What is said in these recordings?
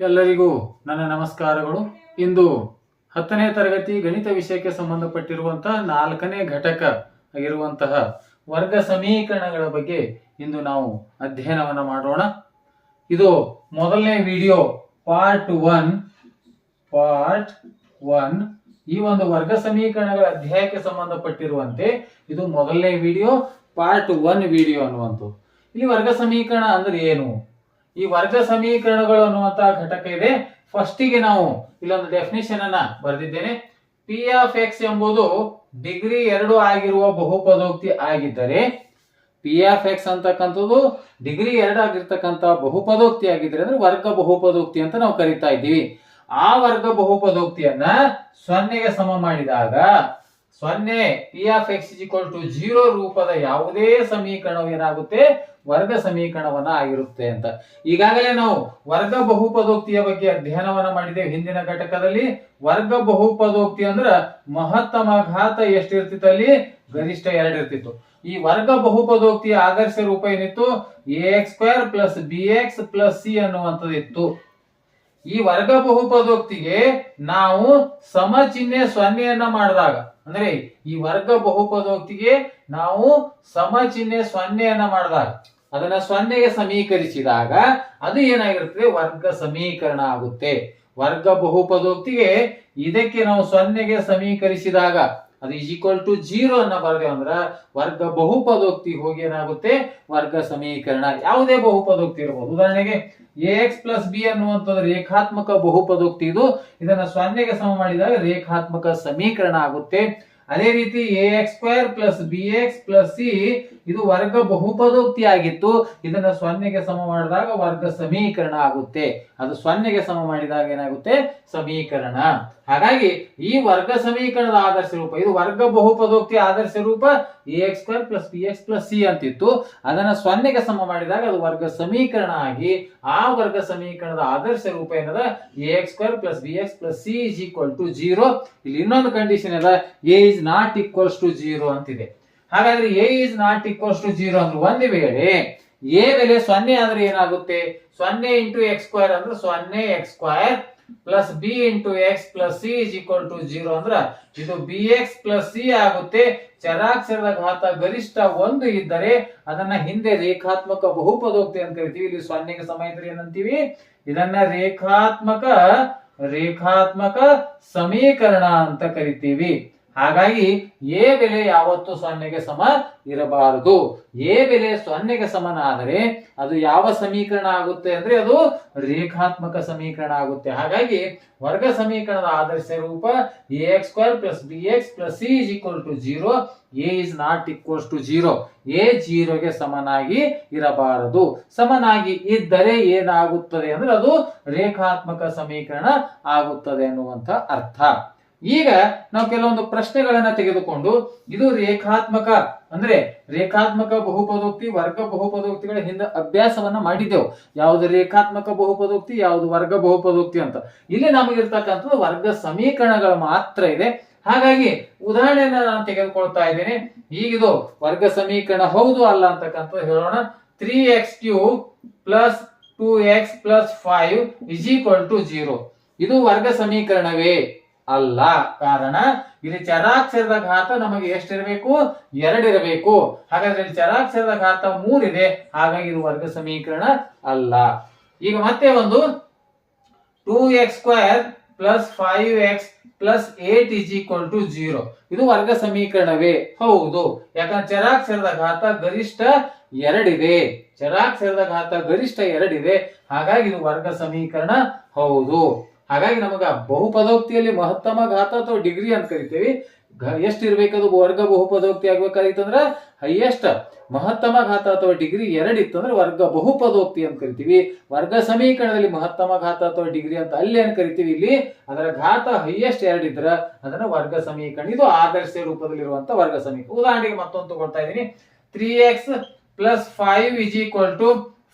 ಎಲ್ಲರಿಗೂ ನನ್ನ ನಮಸ್ಕಾರಗಳು. ಇಂದು ಹತ್ತನೇ ತರಗತಿ ಗಣಿತ ವಿಷಯಕ್ಕೆ ಸಂಬಂಧಪಟ್ಟಿರುವಂತಹ ನಾಲ್ಕನೇ ಘಟಕ ಆಗಿರುವಂತಹ ವರ್ಗ ಸಮೀಕರಣಗಳ ಬಗ್ಗೆ ಇಂದು ನಾವು ಅಧ್ಯಯನವನ್ನು ಮಾಡೋಣ. ಇದು ಮೊದಲನೇ video part one part one ಈ ಒಂದು ವರ್ಗ ಸಮೀಕರಣಗಳ ಅಧ್ಯಾಯಕ್ಕೆ ಸಂಬಂಧಪಟ್ಟಿರುವಂತೆ ಇದು ಮೊದಲನೇ ವಿಡಿಯೋ ಪಾರ್ಟ್ ಒನ್ ವಿಡಿಯೋ ಅನ್ನುವಂಥದ್ದು. ಇಲ್ಲಿ ವರ್ಗ ಸಮೀಕರಣ ಅಂದ್ರೆ ಏನು? ಈ ವರ್ಗ ಸಮೀಕರಣಗಳು ಅನ್ನುವಂತಹ ಘಟಕ ಇದೆ. ಫಸ್ಟಿಗೆ ನಾವು ಇಲ್ಲೊಂದು ಡೆಫಿನೇಷನ್ ಅನ್ನ ಬರೆದಿದ್ದೇನೆ. ಪಿ ಆಫ್ ಎಕ್ಸ್ ಎಂಬುದು ಡಿಗ್ರಿ ಎರಡು ಆಗಿರುವ ಬಹುಪದೋಕ್ತಿ ಆಗಿದ್ದರೆ ಪಿ ಆಫ್ ಎಕ್ಸ್ ಅಂತಕ್ಕಂಥದ್ದು ಡಿಗ್ರಿ ಎರಡು ಆಗಿರ್ತಕ್ಕಂಥ ಬಹುಪದೋಕ್ತಿ ಆಗಿದ್ರೆ ಅಂದ್ರೆ ವರ್ಗ ಬಹುಪದೋಕ್ತಿ ಅಂತ ನಾವು ಕರಿತಾ ಇದ್ದೀವಿ. ಆ ವರ್ಗ ಬಹುಪದೋಕ್ತಿಯನ್ನ ಸೊನ್ನೆಗೆ ಸಮ ಮಾಡಿದಾಗ ಸೊನ್ನೆ P of X equal to zero ರೂಪದ ಯಾವುದೇ ಸಮೀಕರಣವು ಏನಾಗುತ್ತೆ? ವರ್ಗ ಸಮೀಕರಣವನ್ನ ಆಗಿರುತ್ತೆ ಅಂತ. ಈಗಾಗಲೇ ನಾವು ವರ್ಗ ಬಹುಪದೋಕ್ತಿಯ ಬಗ್ಗೆ ಅಧ್ಯಯನವನ್ನ ಮಾಡಿದ್ದೇವೆ ಹಿಂದಿನ ಘಟಕದಲ್ಲಿ. ವರ್ಗ ಬಹುಪದೋಕ್ತಿ ಅಂದ್ರ ಮಹತ್ತಮ ಘಾತ ಎಷ್ಟಿರ್ತಿತ್ತು ಅಲ್ಲಿ? ಗರಿಷ್ಠ ಎರಡು ಇರ್ತಿತ್ತು ಈ ವರ್ಗ ಬಹುಪದೋಕ್ತಿಯ ಆದರ್ಶ ರೂಪ ಏನಿತ್ತು? A X square plus B X plus C ಅನ್ನುವಂಥದ್ದಿತ್ತು. ಈ ವರ್ಗ ಬಹುಪದೋಕ್ತಿಗೆ ನಾವು ಸಮ ಚಿಹ್ನೆ ಸೊನ್ನೆಯನ್ನ ಮಾಡಿದಾಗ ಅಂದ್ರೆ ಈ ವರ್ಗ ಬಹುಪದೋಕ್ತಿಗೆ ನಾವು ಸಮ ಚಿಹ್ನೆ ಸೊನ್ನೆಯನ್ನ ಮಾಡಿದಾಗ, ಅದನ್ನ ಸೊನ್ನೆಗೆ ಸಮೀಕರಿಸಿದಾಗ ಅದು ಏನಾಗಿರ್ತದೆ? ವರ್ಗ ಸಮೀಕರಣ ಆಗುತ್ತೆ. ವರ್ಗ ಬಹುಪದೋಕ್ತಿಗೆ ಇದಕ್ಕೆ ನಾವು ಸೊನ್ನೆಗೆ ಸಮೀಕರಿಸಿದಾಗ ಅದು ಈಸ್ ಈಕ್ವಲ್ ಟು ಜೀರೋ ಅನ್ನ ಬರದೇವ್ ಅಂದ್ರ ವರ್ಗ ಬಹುಪದೋಕ್ತಿ ಹೋಗಿ ಏನಾಗುತ್ತೆ? ವರ್ಗ ಸಮೀಕರಣ. ಯಾವುದೇ ಬಹುಪದೋಕ್ತಿ ಇರಬಹುದು ಉದಾಹರಣೆಗೆ ಎ ಎಕ್ಸ್ ಪ್ಲಸ್ ಬಿ ಅನ್ನುವಂಥದ್ದು ರೇಖಾತ್ಮಕ ಬಹುಪದೋಕ್ತಿ ಇದು. ಇದನ್ನ ಸೊನ್ನೆಗೆ ಸಮ ಮಾಡಿದಾಗ ರೇಖಾತ್ಮಕ ಸಮೀಕರಣ ಆಗುತ್ತೆ. ಅದೇ ರೀತಿ A X square plus B X plus C ಇದು ವರ್ಗ ಬಹುಪದೋಕ್ತಿ ಆಗಿತ್ತು. ಇದನ್ನ ಸೊನ್ನೆಗೆ ಸಮ ಮಾಡಿದಾಗ ವರ್ಗ ಸಮೀಕರಣ ಆಗುತ್ತೆ. ಅದು ಸೊನ್ನೆಗೆ ಸಮ ಮಾಡಿದಾಗ ಏನಾಗುತ್ತೆ? ಸಮೀಕರಣ. ಹಾಗಾಗಿ ಈ ವರ್ಗ ಸಮೀಕರಣದ ಆದರ್ಶ ರೂಪ, ಇದು ವರ್ಗ ಬಹುಪದೋಕ್ತಿ ಆದರ್ಶ ರೂಪ A X square plus B X plus C ಅಂತಿತ್ತು. ಅದನ್ನ ಸೊನ್ನೆಗೆ ಸಮ ಮಾಡಿದಾಗ ಅದು ವರ್ಗ ಸಮೀಕರಣ ಆಗಿ ಆ ವರ್ಗ ಸಮೀಕರಣದ ಆದರ್ಶ ರೂಪ ಏನದ? A X square plus B X plus C is equal to zero ಇಲ್ಲಿ ಇನ್ನೊಂದು ಕಂಡೀಷನ್ ಅದ A is not equals to zero ಅಂತಿದೆ. ಹಾಗಾದ್ರೆ A is not equals to zero ಅಂದ್ರೆ ಒಂದು ವೇಳೆ ಎ ಬೆಲೆ ಸೊನ್ನೆ ಆದ್ರೆ ಏನಾಗುತ್ತೆ? ಸೊನ್ನೆ ಇಂಟು ಎಕ್ಸ್ ಸ್ಕ್ವೇರ್ ಅಂದ್ರೆ ಸೊನ್ನೆ X square plus B into X plus C is equal to zero ಅಂದ್ರ ಇದು ಬಿ ಎಕ್ಸ್ ಪ್ಲಸ್ ಸಿ ಆಗುತ್ತೆ. ಚರಾಕ್ಷರದ ಘಾತ ಗರಿಷ್ಠ ಒಂದು ಇದ್ದರೆ ಅದನ್ನ ಹಿಂದೆ ರೇಖಾತ್ಮಕ ಬಹುಪದೋಕ್ತಿ ಅಂತ ಕರಿತೀವಿ. ಇಲ್ಲಿ ಸೊನ್ನೆಗೆ ಸಮ ಇದ್ರೆ ಏನಂತೀವಿ? ಇದನ್ನ ರೇಖಾತ್ಮಕ ರೇಖಾತ್ಮಕ ಸಮೀಕರಣ ಅಂತ ಕರಿತೀವಿ. ಹಾಗಾಗಿ ಎ ಬೆಲೆ ಯಾವತ್ತು ಸೊನ್ನೆಗೆ ಸಮ ಇರಬಾರದು. ಎ ಬೆಲೆ ಸೊನ್ನೆಗೆ ಸಮನಾದರೆ ಅದು ಯಾವ ಸಮೀಕರಣ ಆಗುತ್ತೆ ಅಂದ್ರೆ ಅದು ರೇಖಾತ್ಮಕ ಸಮೀಕರಣ ಆಗುತ್ತೆ. ಹಾಗಾಗಿ ವರ್ಗ ಸಮೀಕರಣದ ಆದರ್ಶ ರೂಪ A X square plus B X plus C is equal to zero. A is not equals to zero. A ಜೀರೋಗೆ ಸಮನಾಗಿ ಇರಬಾರದು. ಸಮನಾಗಿ ಇದ್ದರೆ ಏನಾಗುತ್ತದೆ ಅಂದ್ರೆ ಅದು ರೇಖಾತ್ಮಕ ಸಮೀಕರಣ ಆಗುತ್ತದೆ ಅನ್ನುವಂತ ಅರ್ಥ. ಈಗ ನಾವು ಕೆಲವೊಂದು ಪ್ರಶ್ನೆಗಳನ್ನ ತೆಗೆದುಕೊಂಡು ಇದು ರೇಖಾತ್ಮಕ, ಅಂದ್ರೆ ರೇಖಾತ್ಮಕ ಬಹುಪದೋಕ್ತಿ, ವರ್ಗ ಬಹುಪದೋಕ್ತಿಗಳ ಹಿಂದೆ ಅಭ್ಯಾಸವನ್ನ ಮಾಡಿದ್ದೆವು. ಯಾವುದು ರೇಖಾತ್ಮಕ ಬಹುಪದೋಕ್ತಿ, ಯಾವುದು ವರ್ಗ ಬಹುಪದೋಕ್ತಿ ಅಂತ. ಇಲ್ಲಿ ನಮಗಿರ್ತಕ್ಕಂಥದ್ದು ವರ್ಗ ಸಮೀಕರಣಗಳು ಮಾತ್ರ ಇದೆ. ಹಾಗಾಗಿ ಉದಾಹರಣೆಯನ್ನ ನಾನು ತೆಗೆದುಕೊಳ್ತಾ ಇದ್ದೇನೆ. ಈಗಿದು ವರ್ಗ ಸಮೀಕರಣ ಹೌದು ಅಲ್ಲ ಅಂತಕ್ಕಂಥದ್ದು ಹೇಳೋಣ. Three X cube plus two X plus five is equal to zero. ಇದು ವರ್ಗ ಸಮೀಕರಣವೇ. ಅಲ್ಲ. ಕಾರಣ, ಇಲ್ಲಿ ಚರಾಕ್ಷರದ ಘಾತ ನಮಗೆ ಎಷ್ಟಿರಬೇಕು? ಎರಡಿರಬೇಕು. ಹಾಗಾದ್ರೆ ಇಲ್ಲಿ ಚರಾಕ್ಷರದ ಘಾತ ಮೂರಿದೆ. ಹಾಗಾಗಿ ಇದು ವರ್ಗ ಸಮೀಕರಣ ಅಲ್ಲ. ಈಗ ಮತ್ತೆ ಒಂದು. Two X square plus five X plus eight is equal to zero ಇದು ವರ್ಗ ಸಮೀಕರಣವೇ. ಹೌದು. ಯಾಕಂದ್ರೆ ಚರಾಕ್ಷರದ ಘಾತ ಗರಿಷ್ಠ ಎರಡಿದೆ. ಚರಾಕ್ಷರದ ಘಾತ ಗರಿಷ್ಠ ಎರಡಿದೆ. ಹಾಗಾಗಿ ಇದು ವರ್ಗ ಸಮೀಕರಣ. ಹೌದು. ಹಾಗಾಗಿ ನಮಗ ಬಹುಪದೋಕ್ತಿಯಲ್ಲಿ ಮಹತ್ತಮ ಘಾತ ಅಥವಾ ಡಿಗ್ರಿ ಅಂತ ಕರಿತೀವಿ. ಎಷ್ಟು ಇರ್ಬೇಕದು? ವರ್ಗ ಬಹುಪದೋಕ್ತಿ ಆಗ್ಬೇಕಾಗಿತ್ತಂದ್ರ ಹೈಯೆಸ್ಟ್ ಮಹತ್ತಮ ಘಾತ ಅಥವಾ ಡಿಗ್ರಿ ಎರಡು ಇತ್ತಂದ್ರೆ ವರ್ಗ ಬಹುಪದೋಕ್ತಿ ಅಂತ ಕರಿತೀವಿ. ವರ್ಗ ಸಮೀಕರಣದಲ್ಲಿ ಮಹತ್ತಮ ಘಾತ ಅಥವಾ ಡಿಗ್ರಿ ಅಂತ ಅಲ್ಲಿ ಏನ್ ಕರಿತೀವಿ ಇಲ್ಲಿ? ಅದರ ಘಾತ ಹೈಯೆಸ್ಟ್ ಎರಡಿದ್ರ ಅದನ್ನ ವರ್ಗ ಸಮೀಕರಣ. ಇದು ಆದರ್ಶ ರೂಪದಲ್ಲಿರುವಂತ ವರ್ಗ ಸಮೀಕರಣ. ಉದಾಹರಣೆಗೆ ಮತ್ತೊಂದು ತಗೊಳ್ತಾ ಇದ್ದೀನಿ three X plus five is equal to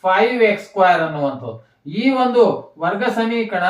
five X square ಅನ್ನುವಂಥದ್ದು. ಈ ಒಂದು ವರ್ಗ ಸಮೀಕರಣ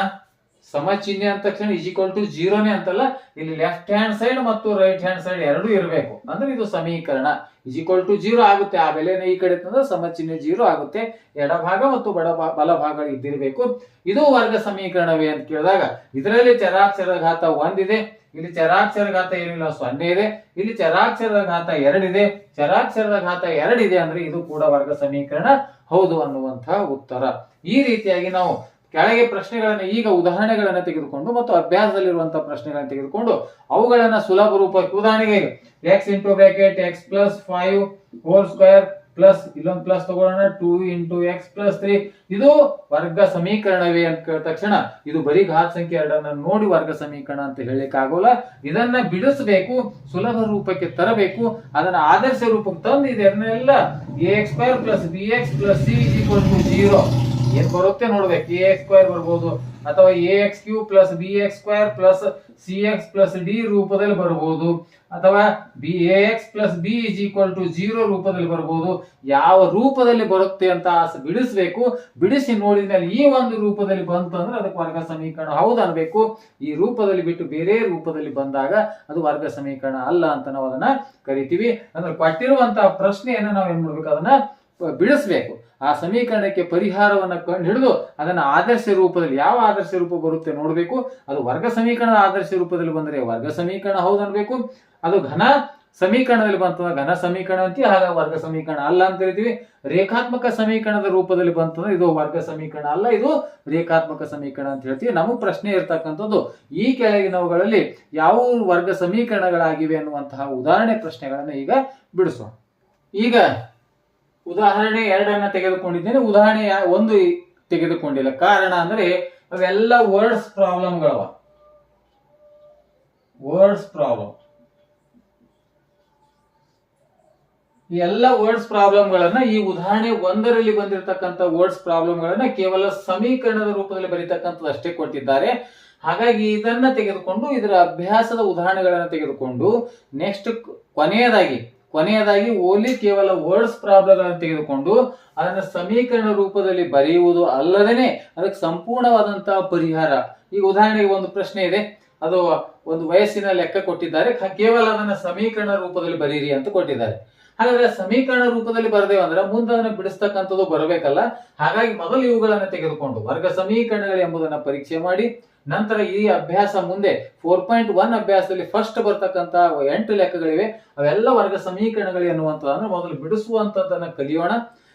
ಸಮ ಚಿಹ್ನೆ ಅಂದ ತಕ್ಷಣ ಇಸ್ ಈಕ್ವಲ್ ಟು ಜೀರೋನೇ ಅಂತಲ್ಲ, ಇಲ್ಲಿ ಲೆಫ್ಟ್ ಹ್ಯಾಂಡ್ ಸೈಡ್ ಮತ್ತು ರೈಟ್ ಹ್ಯಾಂಡ್ ಸೈಡ್ ಎರಡೂ ಇರಬೇಕು. ಅಂದ್ರೆ ಇದು ಸಮೀಕರಣ. ಇಸ್ ಈಕ್ವಲ್ ಟು ಜೀರೋ ಆಗುತ್ತೆ, ಆ ಬೆಲೆನ ಈ ಕಡೆ ತಂದ್ರೆ ಸಮ ಚಿಹ್ನೆ ಜೀರೋ ಆಗುತ್ತೆ. ಎಡಭಾಗ ಮತ್ತು ಬಡ ಬಲಭಾಗ ಇದ್ದಿರಬೇಕು. ಇದು ವರ್ಗ ಸಮೀಕರಣವೇ ಅಂತ ಕೇಳಿದಾಗ, ಇದರಲ್ಲಿ ಚರಾಕ್ಷರ ಘಾತ ಒಂದಿದೆ ಇಲ್ಲಿ ಚರಾಕ್ಷರ ಘಾತ ಏನಿಲ್ಲ, ಸೊನ್ನೆ ಇದೆ. ಇಲ್ಲಿ ಚರಾಕ್ಷರದ ಘಾತ ಎರಡಿದೆ ಚರಾಕ್ಷರದ ಘಾತ ಎರಡಿದೆ ಅಂದ್ರೆ ಇದು ಕೂಡ ವರ್ಗ ಸಮೀಕರಣ. ಹೌದು ಅನ್ನುವಂತಹ ಉತ್ತರ. ಈ ರೀತಿಯಾಗಿ ನಾವು ಕೆಳಗೆ ಪ್ರಶ್ನೆಗಳನ್ನು ಈಗ ಉದಾಹರಣೆಗಳನ್ನ ತೆಗೆದುಕೊಂಡು ಮತ್ತು ಅಭ್ಯಾಸದಲ್ಲಿರುವಂತಹ ಪ್ರಶ್ನೆಗಳನ್ನ ತೆಗೆದುಕೊಂಡು ಅವುಗಳನ್ನ ಸುಲಭ ರೂಪಕ್ಕೆ ಉದಾಹರಣೆಗೆ X into bracket X plus five whole square plus ಇಲ್ಲೊಂದು ಪ್ಲಸ್ ತಗೊಳ್ಳೋಣ two into X plus three ಇದು ವರ್ಗ ಸಮೀಕರಣವೇ ಅಂತ ಕೇಳಿದ ತಕ್ಷಣ ಇದು ಬರೀ ಘಾತ್ ಸಂಖ್ಯೆ ಎರಡನ್ನ ನೋಡಿ ವರ್ಗ ಸಮೀಕರಣ ಅಂತ ಹೇಳಲಿಕ್ಕಾಗೋಲ್ಲ. ಇದನ್ನ ಬಿಡಿಸಬೇಕು, ಸುಲಭ ರೂಪಕ್ಕೆ ತರಬೇಕು, ಅದನ್ನ ಆದರ್ಶ ರೂಪಕ್ಕೆ ತಂದು ಇದನ್ನೆಲ್ಲ A X square plus B X plus C equal to zero ಏನ್ ಬರುತ್ತೆ ನೋಡ್ಬೇಕು. ಎ ಎಕ್ಸ್ ಸ್ಕ್ವೇರ್ ಬರ್ಬೋದು, ಅಥವಾ A X cube plus B X square plus C X plus D ರೂಪದಲ್ಲಿ ಬರ್ಬೋದು, ಅಥವಾ B A X plus B is equal to zero ರೂಪದಲ್ಲಿ ಬರ್ಬೋದು. ಯಾವ ರೂಪದಲ್ಲಿ ಬರುತ್ತೆ ಅಂತ ಆಸ- ಬಿಡಿಸ್ಬೇಕು. ಬಿಡಿಸಿ ನೋಡಿದ ಮೇಲೆ ಈ ಒಂದು ರೂಪದಲ್ಲಿ ಬಂತು ಅಂದ್ರೆ ಅದಕ್ಕೆ ವರ್ಗ ಸಮೀಕರಣ ಹೌದು ಅನ್ಬೇಕು. ಈ ರೂಪದಲ್ಲಿ ಬಿಟ್ಟು ಬೇರೆ ರೂಪದಲ್ಲಿ ಬಂದಾಗ ಅದು ವರ್ಗ ಸಮೀಕರಣ ಅಲ್ಲ ಅಂತ ನಾವು ಅದನ್ನ ಕರಿತೀವಿ. ಅಂದ್ರೆ ಕೊಟ್ಟಿರುವಂತಹ ಪ್ರಶ್ನೆಯನ್ನು ನಾವು ಏನ್ ಮಾಡ್ಬೇಕು? ಅದನ್ನ ಬಿಡಿಸ್ಬೇಕು. ಆ ಸಮೀಕರಣಕ್ಕೆ ಪರಿಹಾರವನ್ನ ಕಂಡು ಹಿಡಿದು ಅದನ್ನ ಆದರ್ಶ ರೂಪದಲ್ಲಿ ಯಾವ ಆದರ್ಶ ರೂಪ ಬರುತ್ತೆ ನೋಡಬೇಕು? ಅದು ವರ್ಗ ಸಮೀಕರಣದ ಆದರ್ಶ ರೂಪದಲ್ಲಿ ಬಂದರೆ ವರ್ಗ ಸಮೀಕರಣ ಹೌದು ಅನ್ಬೇಕು. ಅದು ಘನ ಸಮೀಕರಣದಲ್ಲಿ ಬಂತಂದ್ರೆ ಘನ ಸಮೀಕರಣ ಅಂತೀವಿ ಹಾಗ ವರ್ಗ ಸಮೀಕರಣ ಅಲ್ಲ ಅಂತ ಹೇಳ್ತೀವಿ. ರೇಖಾತ್ಮಕ ಸಮೀಕರಣದ ರೂಪದಲ್ಲಿ ಬಂತಂದ್ರೆ ಇದು ವರ್ಗ ಸಮೀಕರಣ ಅಲ್ಲ, ಇದು ರೇಖಾತ್ಮಕ ಸಮೀಕರಣ ಅಂತ ಹೇಳ್ತೀವಿ. ನಮಗೆ ಪ್ರಶ್ನೆ ಇರ್ತಕ್ಕಂಥದ್ದು, ಈ ಕೆಳಗಿನವುಗಳಲ್ಲಿ ಯಾವ ವರ್ಗ ಸಮೀಕರಣಗಳಾಗಿವೆ ಅನ್ನುವಂತಹ ಉದಾಹರಣೆ ಪ್ರಶ್ನೆಗಳನ್ನ ಈಗ ಬಿಡಿಸೋಣ. ಈಗ ಉದಾಹರಣೆ ಎರಡನ್ನ ತೆಗೆದುಕೊಂಡಿದ್ದೇನೆ. ಉದಾಹರಣೆ ಒಂದು ತೆಗೆದುಕೊಂಡಿಲ್ಲ. ಕಾರಣ ಅಂದ್ರೆ ಅವೆಲ್ಲ ವರ್ಡ್ಸ್ ಪ್ರಾಬ್ಲಮ್ಗಳವ ವರ್ಡ್ಸ್ ಪ್ರಾಬ್ಲಮ್ ಎಲ್ಲ ವರ್ಡ್ಸ್ ಪ್ರಾಬ್ಲಮ್ಗಳನ್ನ ಈ ಉದಾಹರಣೆ ಒಂದರಲ್ಲಿ ಬಂದಿರತಕ್ಕಂಥ ವರ್ಡ್ಸ್ ಪ್ರಾಬ್ಲಮ್ಗಳನ್ನ ಕೇವಲ ಸಮೀಕರಣದ ರೂಪದಲ್ಲಿ ಬರೀತಕ್ಕಂಥದ್ದು ಅಷ್ಟೇ ಕೊಟ್ಟಿದ್ದಾರೆ. ಹಾಗಾಗಿ ಇದನ್ನ ತೆಗೆದುಕೊಂಡು ಇದರ ಅಭ್ಯಾಸದ ಉದಾಹರಣೆಗಳನ್ನ ತೆಗೆದುಕೊಂಡು ನೆಕ್ಸ್ಟ್ ಕೊನೆಯದಾಗಿ ಕೊನೆಯದಾಗಿ ಓಲಿ ಕೇವಲ ವರ್ಡ್ಸ್ ಪ್ರಾಬ್ಲಮ್ ಅನ್ನು ತೆಗೆದುಕೊಂಡು ಅದನ್ನು ಸಮೀಕರಣ ರೂಪದಲ್ಲಿ ಬರೆಯುವುದು ಅಲ್ಲದೇನೆ ಅದಕ್ಕೆ ಸಂಪೂರ್ಣವಾದಂತಹ ಪರಿಹಾರ. ಈಗ ಉದಾಹರಣೆಗೆ ಒಂದು ಪ್ರಶ್ನೆ ಇದೆ. ಅದು ಒಂದು ವಯಸ್ಸಿನ ಲೆಕ್ಕ ಕೊಟ್ಟಿದ್ದಾರೆ. ಕೇವಲ ಅದನ್ನ ಸಮೀಕರಣ ರೂಪದಲ್ಲಿ ಬರೀರಿ ಅಂತ ಕೊಟ್ಟಿದ್ದಾರೆ. ಹಾಗಾದ್ರೆ ಸಮೀಕರಣ ರೂಪದಲ್ಲಿ ಬರದೇವ ಅಂದ್ರೆ ಮುಂದೆ ಅದನ್ನ ಬಿಡಿಸ್ತಕ್ಕಂಥದ್ದು ಬರಬೇಕಲ್ಲ. ಹಾಗಾಗಿ ಮೊದಲು ಇವುಗಳನ್ನು ತೆಗೆದುಕೊಂಡು ವರ್ಗ ಸಮೀಕರಣಗಳು ಎಂಬುದನ್ನ ಪರೀಕ್ಷೆ ಮಾಡಿ ನಂತರ ಈ ಅಭ್ಯಾಸ ಮುಂದೆ ಫೋರ್ ಪಾಯಿಂಟ್ ಒನ್ ಅಭ್ಯಾಸದಲ್ಲಿ ಫಸ್ಟ್ ಬರ್ತಕ್ಕಂತ ಎಂಟು ಲೆಕ್ಕಗಳಿವೆ. ಅವೆಲ್ಲ ವರ್ಗ ಸಮೀಕರಣಗಳು ಎನ್ನುವಂಥದ್ದನ್ನು ಮೊದಲು ಬಿಡಿಸುವಂತದ್ದನ್ನ ಕಲಿಯೋಣ.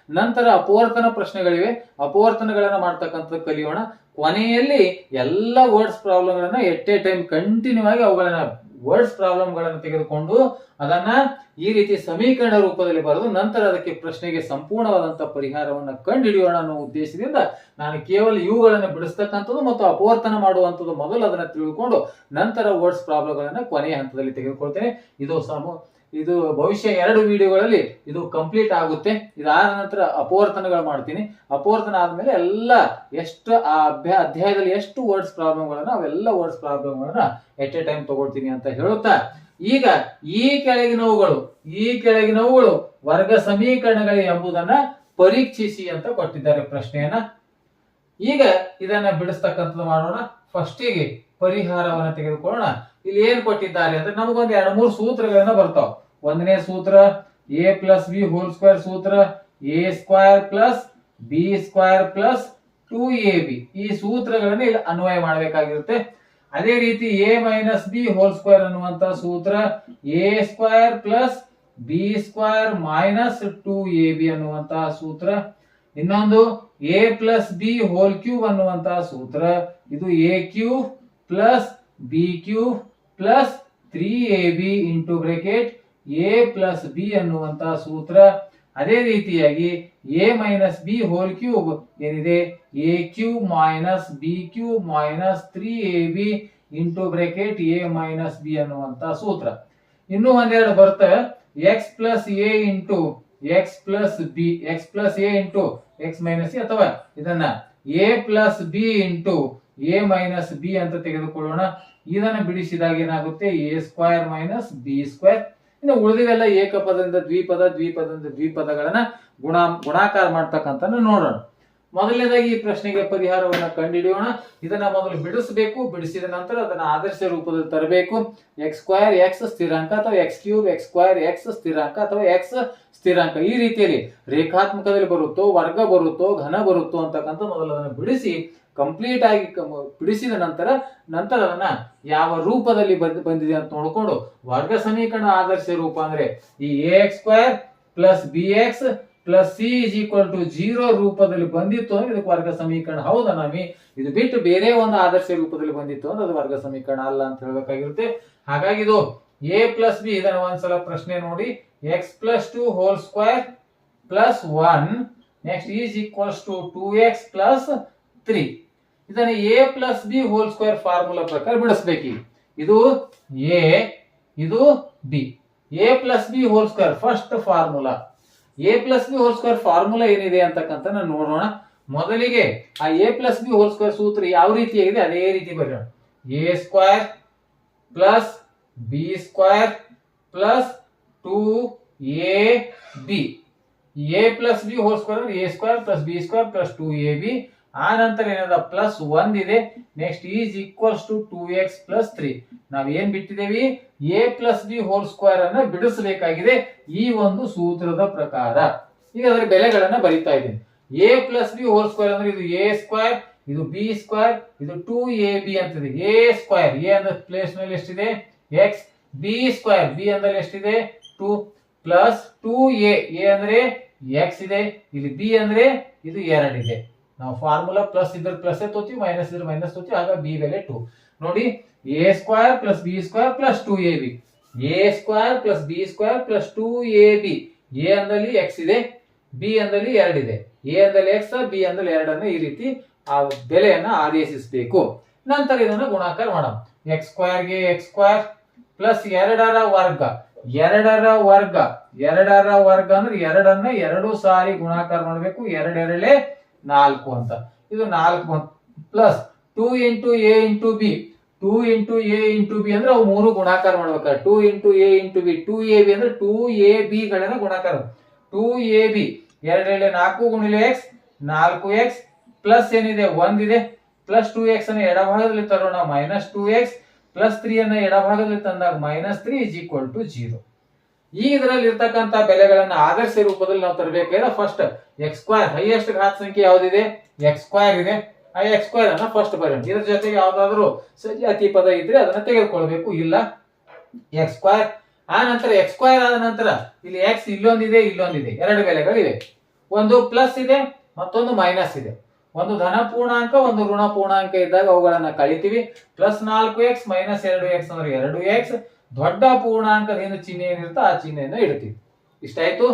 ನಂತರ ಅಪವರ್ತನ ಪ್ರಶ್ನೆಗಳಿವೆ. ಅಪವರ್ತನಗಳನ್ನ ಮಾಡ್ತಕ್ಕಂಥದ್ದು ಕಲಿಯೋಣ. ಕೊನೆಯಲ್ಲಿ ಎಲ್ಲ ವರ್ಡ್ಸ್ ಪ್ರಾಬ್ಲಮ್ಗಳನ್ನ ಎಟ್ ಎ ಟೈಮ್ ಕಂಟಿನ್ಯೂ ಆಗಿ ಅವುಗಳನ್ನ ವರ್ಡ್ಸ್ ಪ್ರಾಬ್ಲಮ್ಗಳನ್ನು ತೆಗೆದುಕೊಂಡು ಅದನ್ನ ಈ ರೀತಿ ಸಮೀಕರಣ ರೂಪದಲ್ಲಿ ಬರೆದು ನಂತರ ಅದಕ್ಕೆ ಪ್ರಶ್ನೆಗೆ ಸಂಪೂರ್ಣವಾದಂತಹ ಪರಿಹಾರವನ್ನು ಕಂಡುಹಿಡಿಯೋಣ ಅನ್ನೋ ಉದ್ದೇಶದಿಂದ ನಾನು ಕೇವಲ ಇವುಗಳನ್ನು ಬಿಡಿಸ್ತಕ್ಕಂಥದ್ದು ಮತ್ತು ಅಪವರ್ತನ ಮಾಡುವಂಥದ್ದು ಮೊದಲು ಅದನ್ನು ತಿಳ್ಕೊಂಡು ನಂತರ ವರ್ಡ್ಸ್ ಪ್ರಾಬ್ಲಮ್ಗಳನ್ನು ಕೊನೆಯ ಹಂತದಲ್ಲಿ ತೆಗೆದುಕೊಳ್ತೇನೆ. ಇದು ಸಮ ಇದು ಭವಿಷ್ಯ ಎರಡು ವಿಡಿಯೋಗಳಲ್ಲಿ ಇದು ಕಂಪ್ಲೀಟ್ ಆಗುತ್ತೆ. ಇದಾದ ನಂತರ ಅಪವರ್ತನಗಳು ಮಾಡ್ತೀನಿ. ಅಪವರ್ತನ ಆದಮೇಲೆ ಎಲ್ಲ ಎಷ್ಟು ಆ ಅಭ್ಯಾ, ಅಧ್ಯಾಯದಲ್ಲಿ ಎಷ್ಟು ವರ್ಡ್ಸ್ ಪ್ರಾಬ್ಲಮ್ಗಳನ್ನು ಅವೆಲ್ಲ ವರ್ಡ್ಸ್ ಪ್ರಾಬ್ಲಮ್ಗಳನ್ನು ಎಟ್ ಎ ಟೈಮ್ ತಗೊಳ್ತೀನಿ ಅಂತ ಹೇಳುತ್ತಾ, ಈಗ ಈ ಕೆಳಗಿನವುಗಳು ಈ ಕೆಳಗಿನವುಗಳು ವರ್ಗ ಸಮೀಕರಣಗಳು ಎಂಬುದನ್ನ ಪರೀಕ್ಷಿಸಿ ಅಂತ ಕೊಟ್ಟಿದ್ದಾರೆ ಪ್ರಶ್ನೆಯನ್ನ. ಈಗ ಇದನ್ನ ಬಿಡಿಸ್ತಕ್ಕಂಥದ್ದು ಮಾಡೋಣ. ಫಸ್ಟಿಗೆ ಪರಿಹಾರವನ್ನ ತೆಗೆದುಕೊಳ್ಳೋಣ. ಇಲ್ಲಿ ಏನ್ ಕೊಟ್ಟಿದ್ದಾರೆ ಅಂದ್ರೆ ನಮಗೊಂದು ಎರಡು ಮೂರು ಸೂತ್ರಗಳನ್ನ ಬರ್ತಾವ. ಒಂದನೇ ಸೂತ್ರ A plus B whole square ಸೂತ್ರ A square plus B square plus two A B ಈ ಸೂತ್ರಗಳನ್ನ ಇಲ್ಲಿ ಅನ್ವಯ ಮಾಡಬೇಕಾಗಿರುತ್ತೆ. ಅದೇ ರೀತಿ A minus B whole square ಅನ್ನುವಂತ ಸೂತ್ರ A square plus B square minus two A B ಅನ್ನುವಂತಹ ಸೂತ್ರ. ಇನ್ನೊಂದು A plus B whole cube ಅನ್ನುವಂತಹ ಸೂತ್ರ. ಇದು A cube plus B cube plus three A B into bracket A plus B ಅನ್ನುವಂತಹ ಸೂತ್ರ. ಅದೇ ರೀತಿಯಾಗಿ A minus B whole cube ಏನಿದೆ? A cube minus B cube minus three A B into bracket A minus B ಅನ್ನುವಂತ ಸೂತ್ರ. ಇನ್ನೂ ಒಂದೆರಡು ಬರ್ತವೆ X plus A into X plus B X plus A into X minus ಅಥವಾ ಇದನ್ನ A plus B into A minus B ಅಂತ ತೆಗೆದುಕೊಳ್ಳೋಣ. ಇದನ್ನ ಬಿಡಿಸಿದಾಗ ಏನಾಗುತ್ತೆ? A square minus B square ಇನ್ನು ಉಳಿದಿವೆಲ್ಲ ಏಕಪದದಿಂದ ದ್ವಿಪದ, ದ್ವಿಪದದಿಂದ ದ್ವಿಪದಗಳನ್ನ ಗುಣ, ಗುಣಾಕಾರ ಮಾಡ್ತಕ್ಕಂಥ ನೋಡೋಣ. ಮೊದಲನೇದಾಗಿ ಈ ಪ್ರಶ್ನೆಗೆ ಪರಿಹಾರವನ್ನು ಕಂಡುಹಿಡಿಯೋಣ. ಇದನ್ನ ಮೊದಲು ಬಿಡಿಸಬೇಕು. ಬಿಡಿಸಿದ ನಂತರ ಅದನ್ನ ಆದರ್ಶ ರೂಪದಲ್ಲಿ ತರಬೇಕು. ಎಕ್ಸ್ ಸ್ಕ್ವೇರ್ ಎಕ್ಸ್ ಸ್ಥಿರಾಂಕ ಅಥವಾ X cube X square X ಸ್ಥಿರಾಂಕ ಅಥವಾ ಎಕ್ಸ್ ಸ್ಥಿರಾಂಕ. ಈ ರೀತಿಯಲ್ಲಿ ರೇಖಾತ್ಮಕದಲ್ಲಿ ಬರುತ್ತೋ, ವರ್ಗ ಬರುತ್ತೋ, ಘನ ಬರುತ್ತೋ ಅಂತಕ್ಕಂಥ ಮೊದಲು ಅದನ್ನು ಬಿಡಿಸಿ ಕಂಪ್ಲೀಟ್ ಆಗಿ ಬಿಡಿಸಿದ ನಂತರ ನಂತರ ಅದನ್ನ ಯಾವ ರೂಪದಲ್ಲಿ ಬಂದ್- ಬಂದಿದೆ ಅಂತ ನೋಡಿಕೊಂಡು ವರ್ಗ ಸಮೀಕರಣ ಆದರ್ಶ ರೂಪ ಅಂದ್ರೆ ಈ A X square plus B X plus C is equal to zero ರೂಪದಲ್ಲಿ ಬಂದಿತ್ತು ಅಂದ್ರೆ ಇದಕ್ಕೆ ವರ್ಗ ಸಮೀಕರಣ ಹೌದಾ ನಮಿ ಇದು ಬಿಟ್ಟು ಬೇರೆ ಒಂದು ಆದರ್ಶ ರೂಪದಲ್ಲಿ ಬಂದಿತ್ತು ಅಂದ್ರೆ ಅದು ವರ್ಗ ಸಮೀಕರಣ ಅಲ್ಲ ಅಂತ ಹೇಳ್ಬೇಕಾಗಿರುತ್ತೆ. ಹಾಗಾಗಿ ಇದು ಎ ಪ್ಲಸ್ ಬಿ ಇದನ್ನ ಒಂದ್ಸಲ ಪ್ರಶ್ನೆ ನೋಡಿ. X plus two whole square plus one next is equals to two X plus three ಇದನ್ನ A plus B whole square formula ಪ್ರಕಾರ ಬಿಡಿಸ್ಬೇಕು ಇದು ಎ ಇದು B A plus B whole square first formula A plus B whole square formula ಏನಿದೆ ಅಂತಕ್ಕಂಥ ನೋಡೋಣ. ಮೊದಲಿಗೆ ಆ A plus B whole square ಸೂತ್ರ ಯಾವ ರೀತಿಯಾಗಿದೆ? ಅದೇ ರೀತಿ ಬರೆಯೋಣ. A square plus B square plus two A B A plus B whole square A square plus B square plus two A B ಆ ನಂತರ ಏನದ? ಪ್ಲಸ್ ಒಂದ್ ಇದೆ. Next is equals to two X plus three ನಾವ್ ಏನ್ ಬಿಟ್ಟಿದ್ದೇವೆ A plus B whole square ಅನ್ನ ಬಿಡಿಸಬೇಕಾಗಿದೆ. ಈ ಒಂದು ಸೂತ್ರದ ಪ್ರಕಾರ. ಈಗ ಅದರ ಬೆಲೆಗಳನ್ನ ಬರಿತಾ ಇದ್ದೀನಿ. A plus B whole square ಅಂದ್ರೆ ಇದು ಎ ಸ್ಕ್ವೇರ್ ಇದು ಬಿ ಸ್ಕ್ವೇರ್ ಇದು ಟೂ ಎ ಬಿ ಅಂತಿದೆ. ಎ ಸ್ಕ್ವೇರ್ ಎ ಅಂದ್ರೆ ಪ್ಲೇಸ್ ಮೇಲೆ ಎಷ್ಟಿದೆ? ಎಕ್ಸ್ ಬಿ ಸ್ಕ್ವೇರ್ ಬಿ ಅಂದ್ರೆ ಎಷ್ಟಿದೆ? Two plus two A A ಅಂದ್ರೆ ಎಕ್ಸ್ ಇದೆ. ಇಲ್ಲಿ ಬಿ ಅಂದ್ರೆ ಇದು ಎರಡಿದೆ. ನಾವು ಫಾರ್ಮುಲಾ ಪ್ಲಸ್ ಇದ್ರೆ ಪ್ಲಸ್ ತೋತೀವಿ ಮೈನಸ್ ಇದ್ರೆ ಮೈನಸ್ ತೋತೀವಿ, ಆಗ ಬಿ ಬೆಲೆ ಟು ನೋಡಿ A square plus B square plus two A B A square plus B square plus two A B A ಅಂದಲ್ಲಿ X ಇದೆ ಬಿ ಅಂದಲ್ಲಿ ಎರಡಿದೆ ಎ ಅಂದಲ್ಲಿ ಎಕ್ಸ್ ಬಿ ಅಂದಲ್ಲಿ ಎರಡನ್ನು ಈ ರೀತಿ ಆ ಬೆಲೆಯನ್ನ ಆದೇಶಿಸಬೇಕು. ನಂತರ ಇದನ್ನ ಗುಣಾಕಾರ ಮಾಡೋಣ. ಎಕ್ಸ್ ಸ್ಕ್ವೇರ್ಗೆ ಎಕ್ಸ್ ಸ್ಕ್ವೇರ್ ಪ್ಲಸ್ ಎರಡರ ವರ್ಗ. ಎರಡರ ವರ್ಗ. ಎರಡರ ವರ್ಗ ಅಂದ್ರೆ ಎರಡನ್ನ ಎರಡು ಸಾರಿ ಗುಣಾಕಾರ ಮಾಡಬೇಕು. ಎರಡೆರಡೇ ನಾಲ್ಕು ಅಂತ. ಇದು ನಾಲ್ಕು plus two into A into B two into A into B ಅಂದ್ರೆ ಅವು ಮೂರು ಗುಣಾಕಾರ ಮಾಡ್ಬೇಕಾದ್ರೆ two into A into B two A B ಅಂದ್ರೆ ಟೂ ಎ ಬಿ ಗಳನ್ನ ಗುಣಾಕಾರ ಟೂ ಎ ಬಿ ಎರಡೆರಡೆ ನಾಲ್ಕು ಗುಣಿಲೆ ಎಕ್ಸ್ ನಾಲ್ಕು ಎಕ್ಸ್ ಪ್ಲಸ್ ಏನಿದೆ? ಒಂದಿದೆ. ಪ್ಲಸ್ ಟೂ ಎಕ್ಸ್ ಅನ್ನ ಎಡಭಾಗದಲ್ಲಿ ತರೋಣ. Minus two X plus three ಅನ್ನ ಎಡಭಾಗದಲ್ಲಿ ತಂದಾಗ minus three is equal to zero ಈಗ ಇದರಲ್ಲಿ ಇರ್ತಕ್ಕಂತ ಬೆಲೆಗಳನ್ನ ಆದರ್ಶ ರೂಪದಲ್ಲಿ ನಾವು ತರಬೇಕಾದ್ರೆ ಫಸ್ಟ್ ಎಕ್ಸ್ ಸ್ಕ್ವೇರ್ ಹೈಯೆಸ್ಟ್ ಘಾತ ಸಂಖ್ಯೆ ಯಾವ್ದಿದೆ? ಎಕ್ಸ್ ಸ್ಕ್ವೇರ್ ಇದೆ. ಆ ಎಕ್ಸ್ ಸ್ಕ್ವೇರ್ ಅನ್ನ ಫಸ್ಟ್ ಬರೆಯೋಣ. ಇದ್ರ ಜೊತೆಗೆ ಯಾವ್ದಾದ್ರು ಅತಿ ಪದ ಇದ್ರೆ ಅದನ್ನ ತೆಗೆದುಕೊಳ್ಬೇಕು. ಇಲ್ಲ. ಎಕ್ಸ್ ಸ್ಕ್ವೇರ್ ಆ ನಂತರ ಎಕ್ಸ್ ಸ್ಕ್ವೇರ್ ಆದ ನಂತರ ಇಲ್ಲಿ ಎಕ್ಸ್ ಇಲ್ಲೊಂದಿದೆ ಇಲ್ಲೊಂದಿದೆ. ಎರಡು ಬೆಲೆಗಳಿವೆ. ಒಂದು ಪ್ಲಸ್ ಇದೆ, ಮತ್ತೊಂದು ಮೈನಸ್ ಇದೆ. ಒಂದು ಧನ ಪೂರ್ಣಾಂಕ, ಒಂದು ಋಣ ಪೂರ್ಣಾಂಕ ಇದ್ದಾಗ ಅವುಗಳನ್ನ ಕಳಿತೀವಿ. ಪ್ಲಸ್ ನಾಲ್ಕು ಎಕ್ಸ್ ಮೈನಸ್ ಎರಡು ಎಕ್ಸ್ ಅಂದ್ರೆ ಎರಡು ಎಕ್ಸ್ ದೊಡ್ಡ ಪೂರ್ಣಾಂಕದ ಏನು ಚಿಹ್ನೆ ಏನಿರುತ್ತೋ ಆ ಚಿಹ್ನೆಯನ್ನು ಇಡ್ತೀವಿ. ಇಷ್ಟಾಯ್ತು?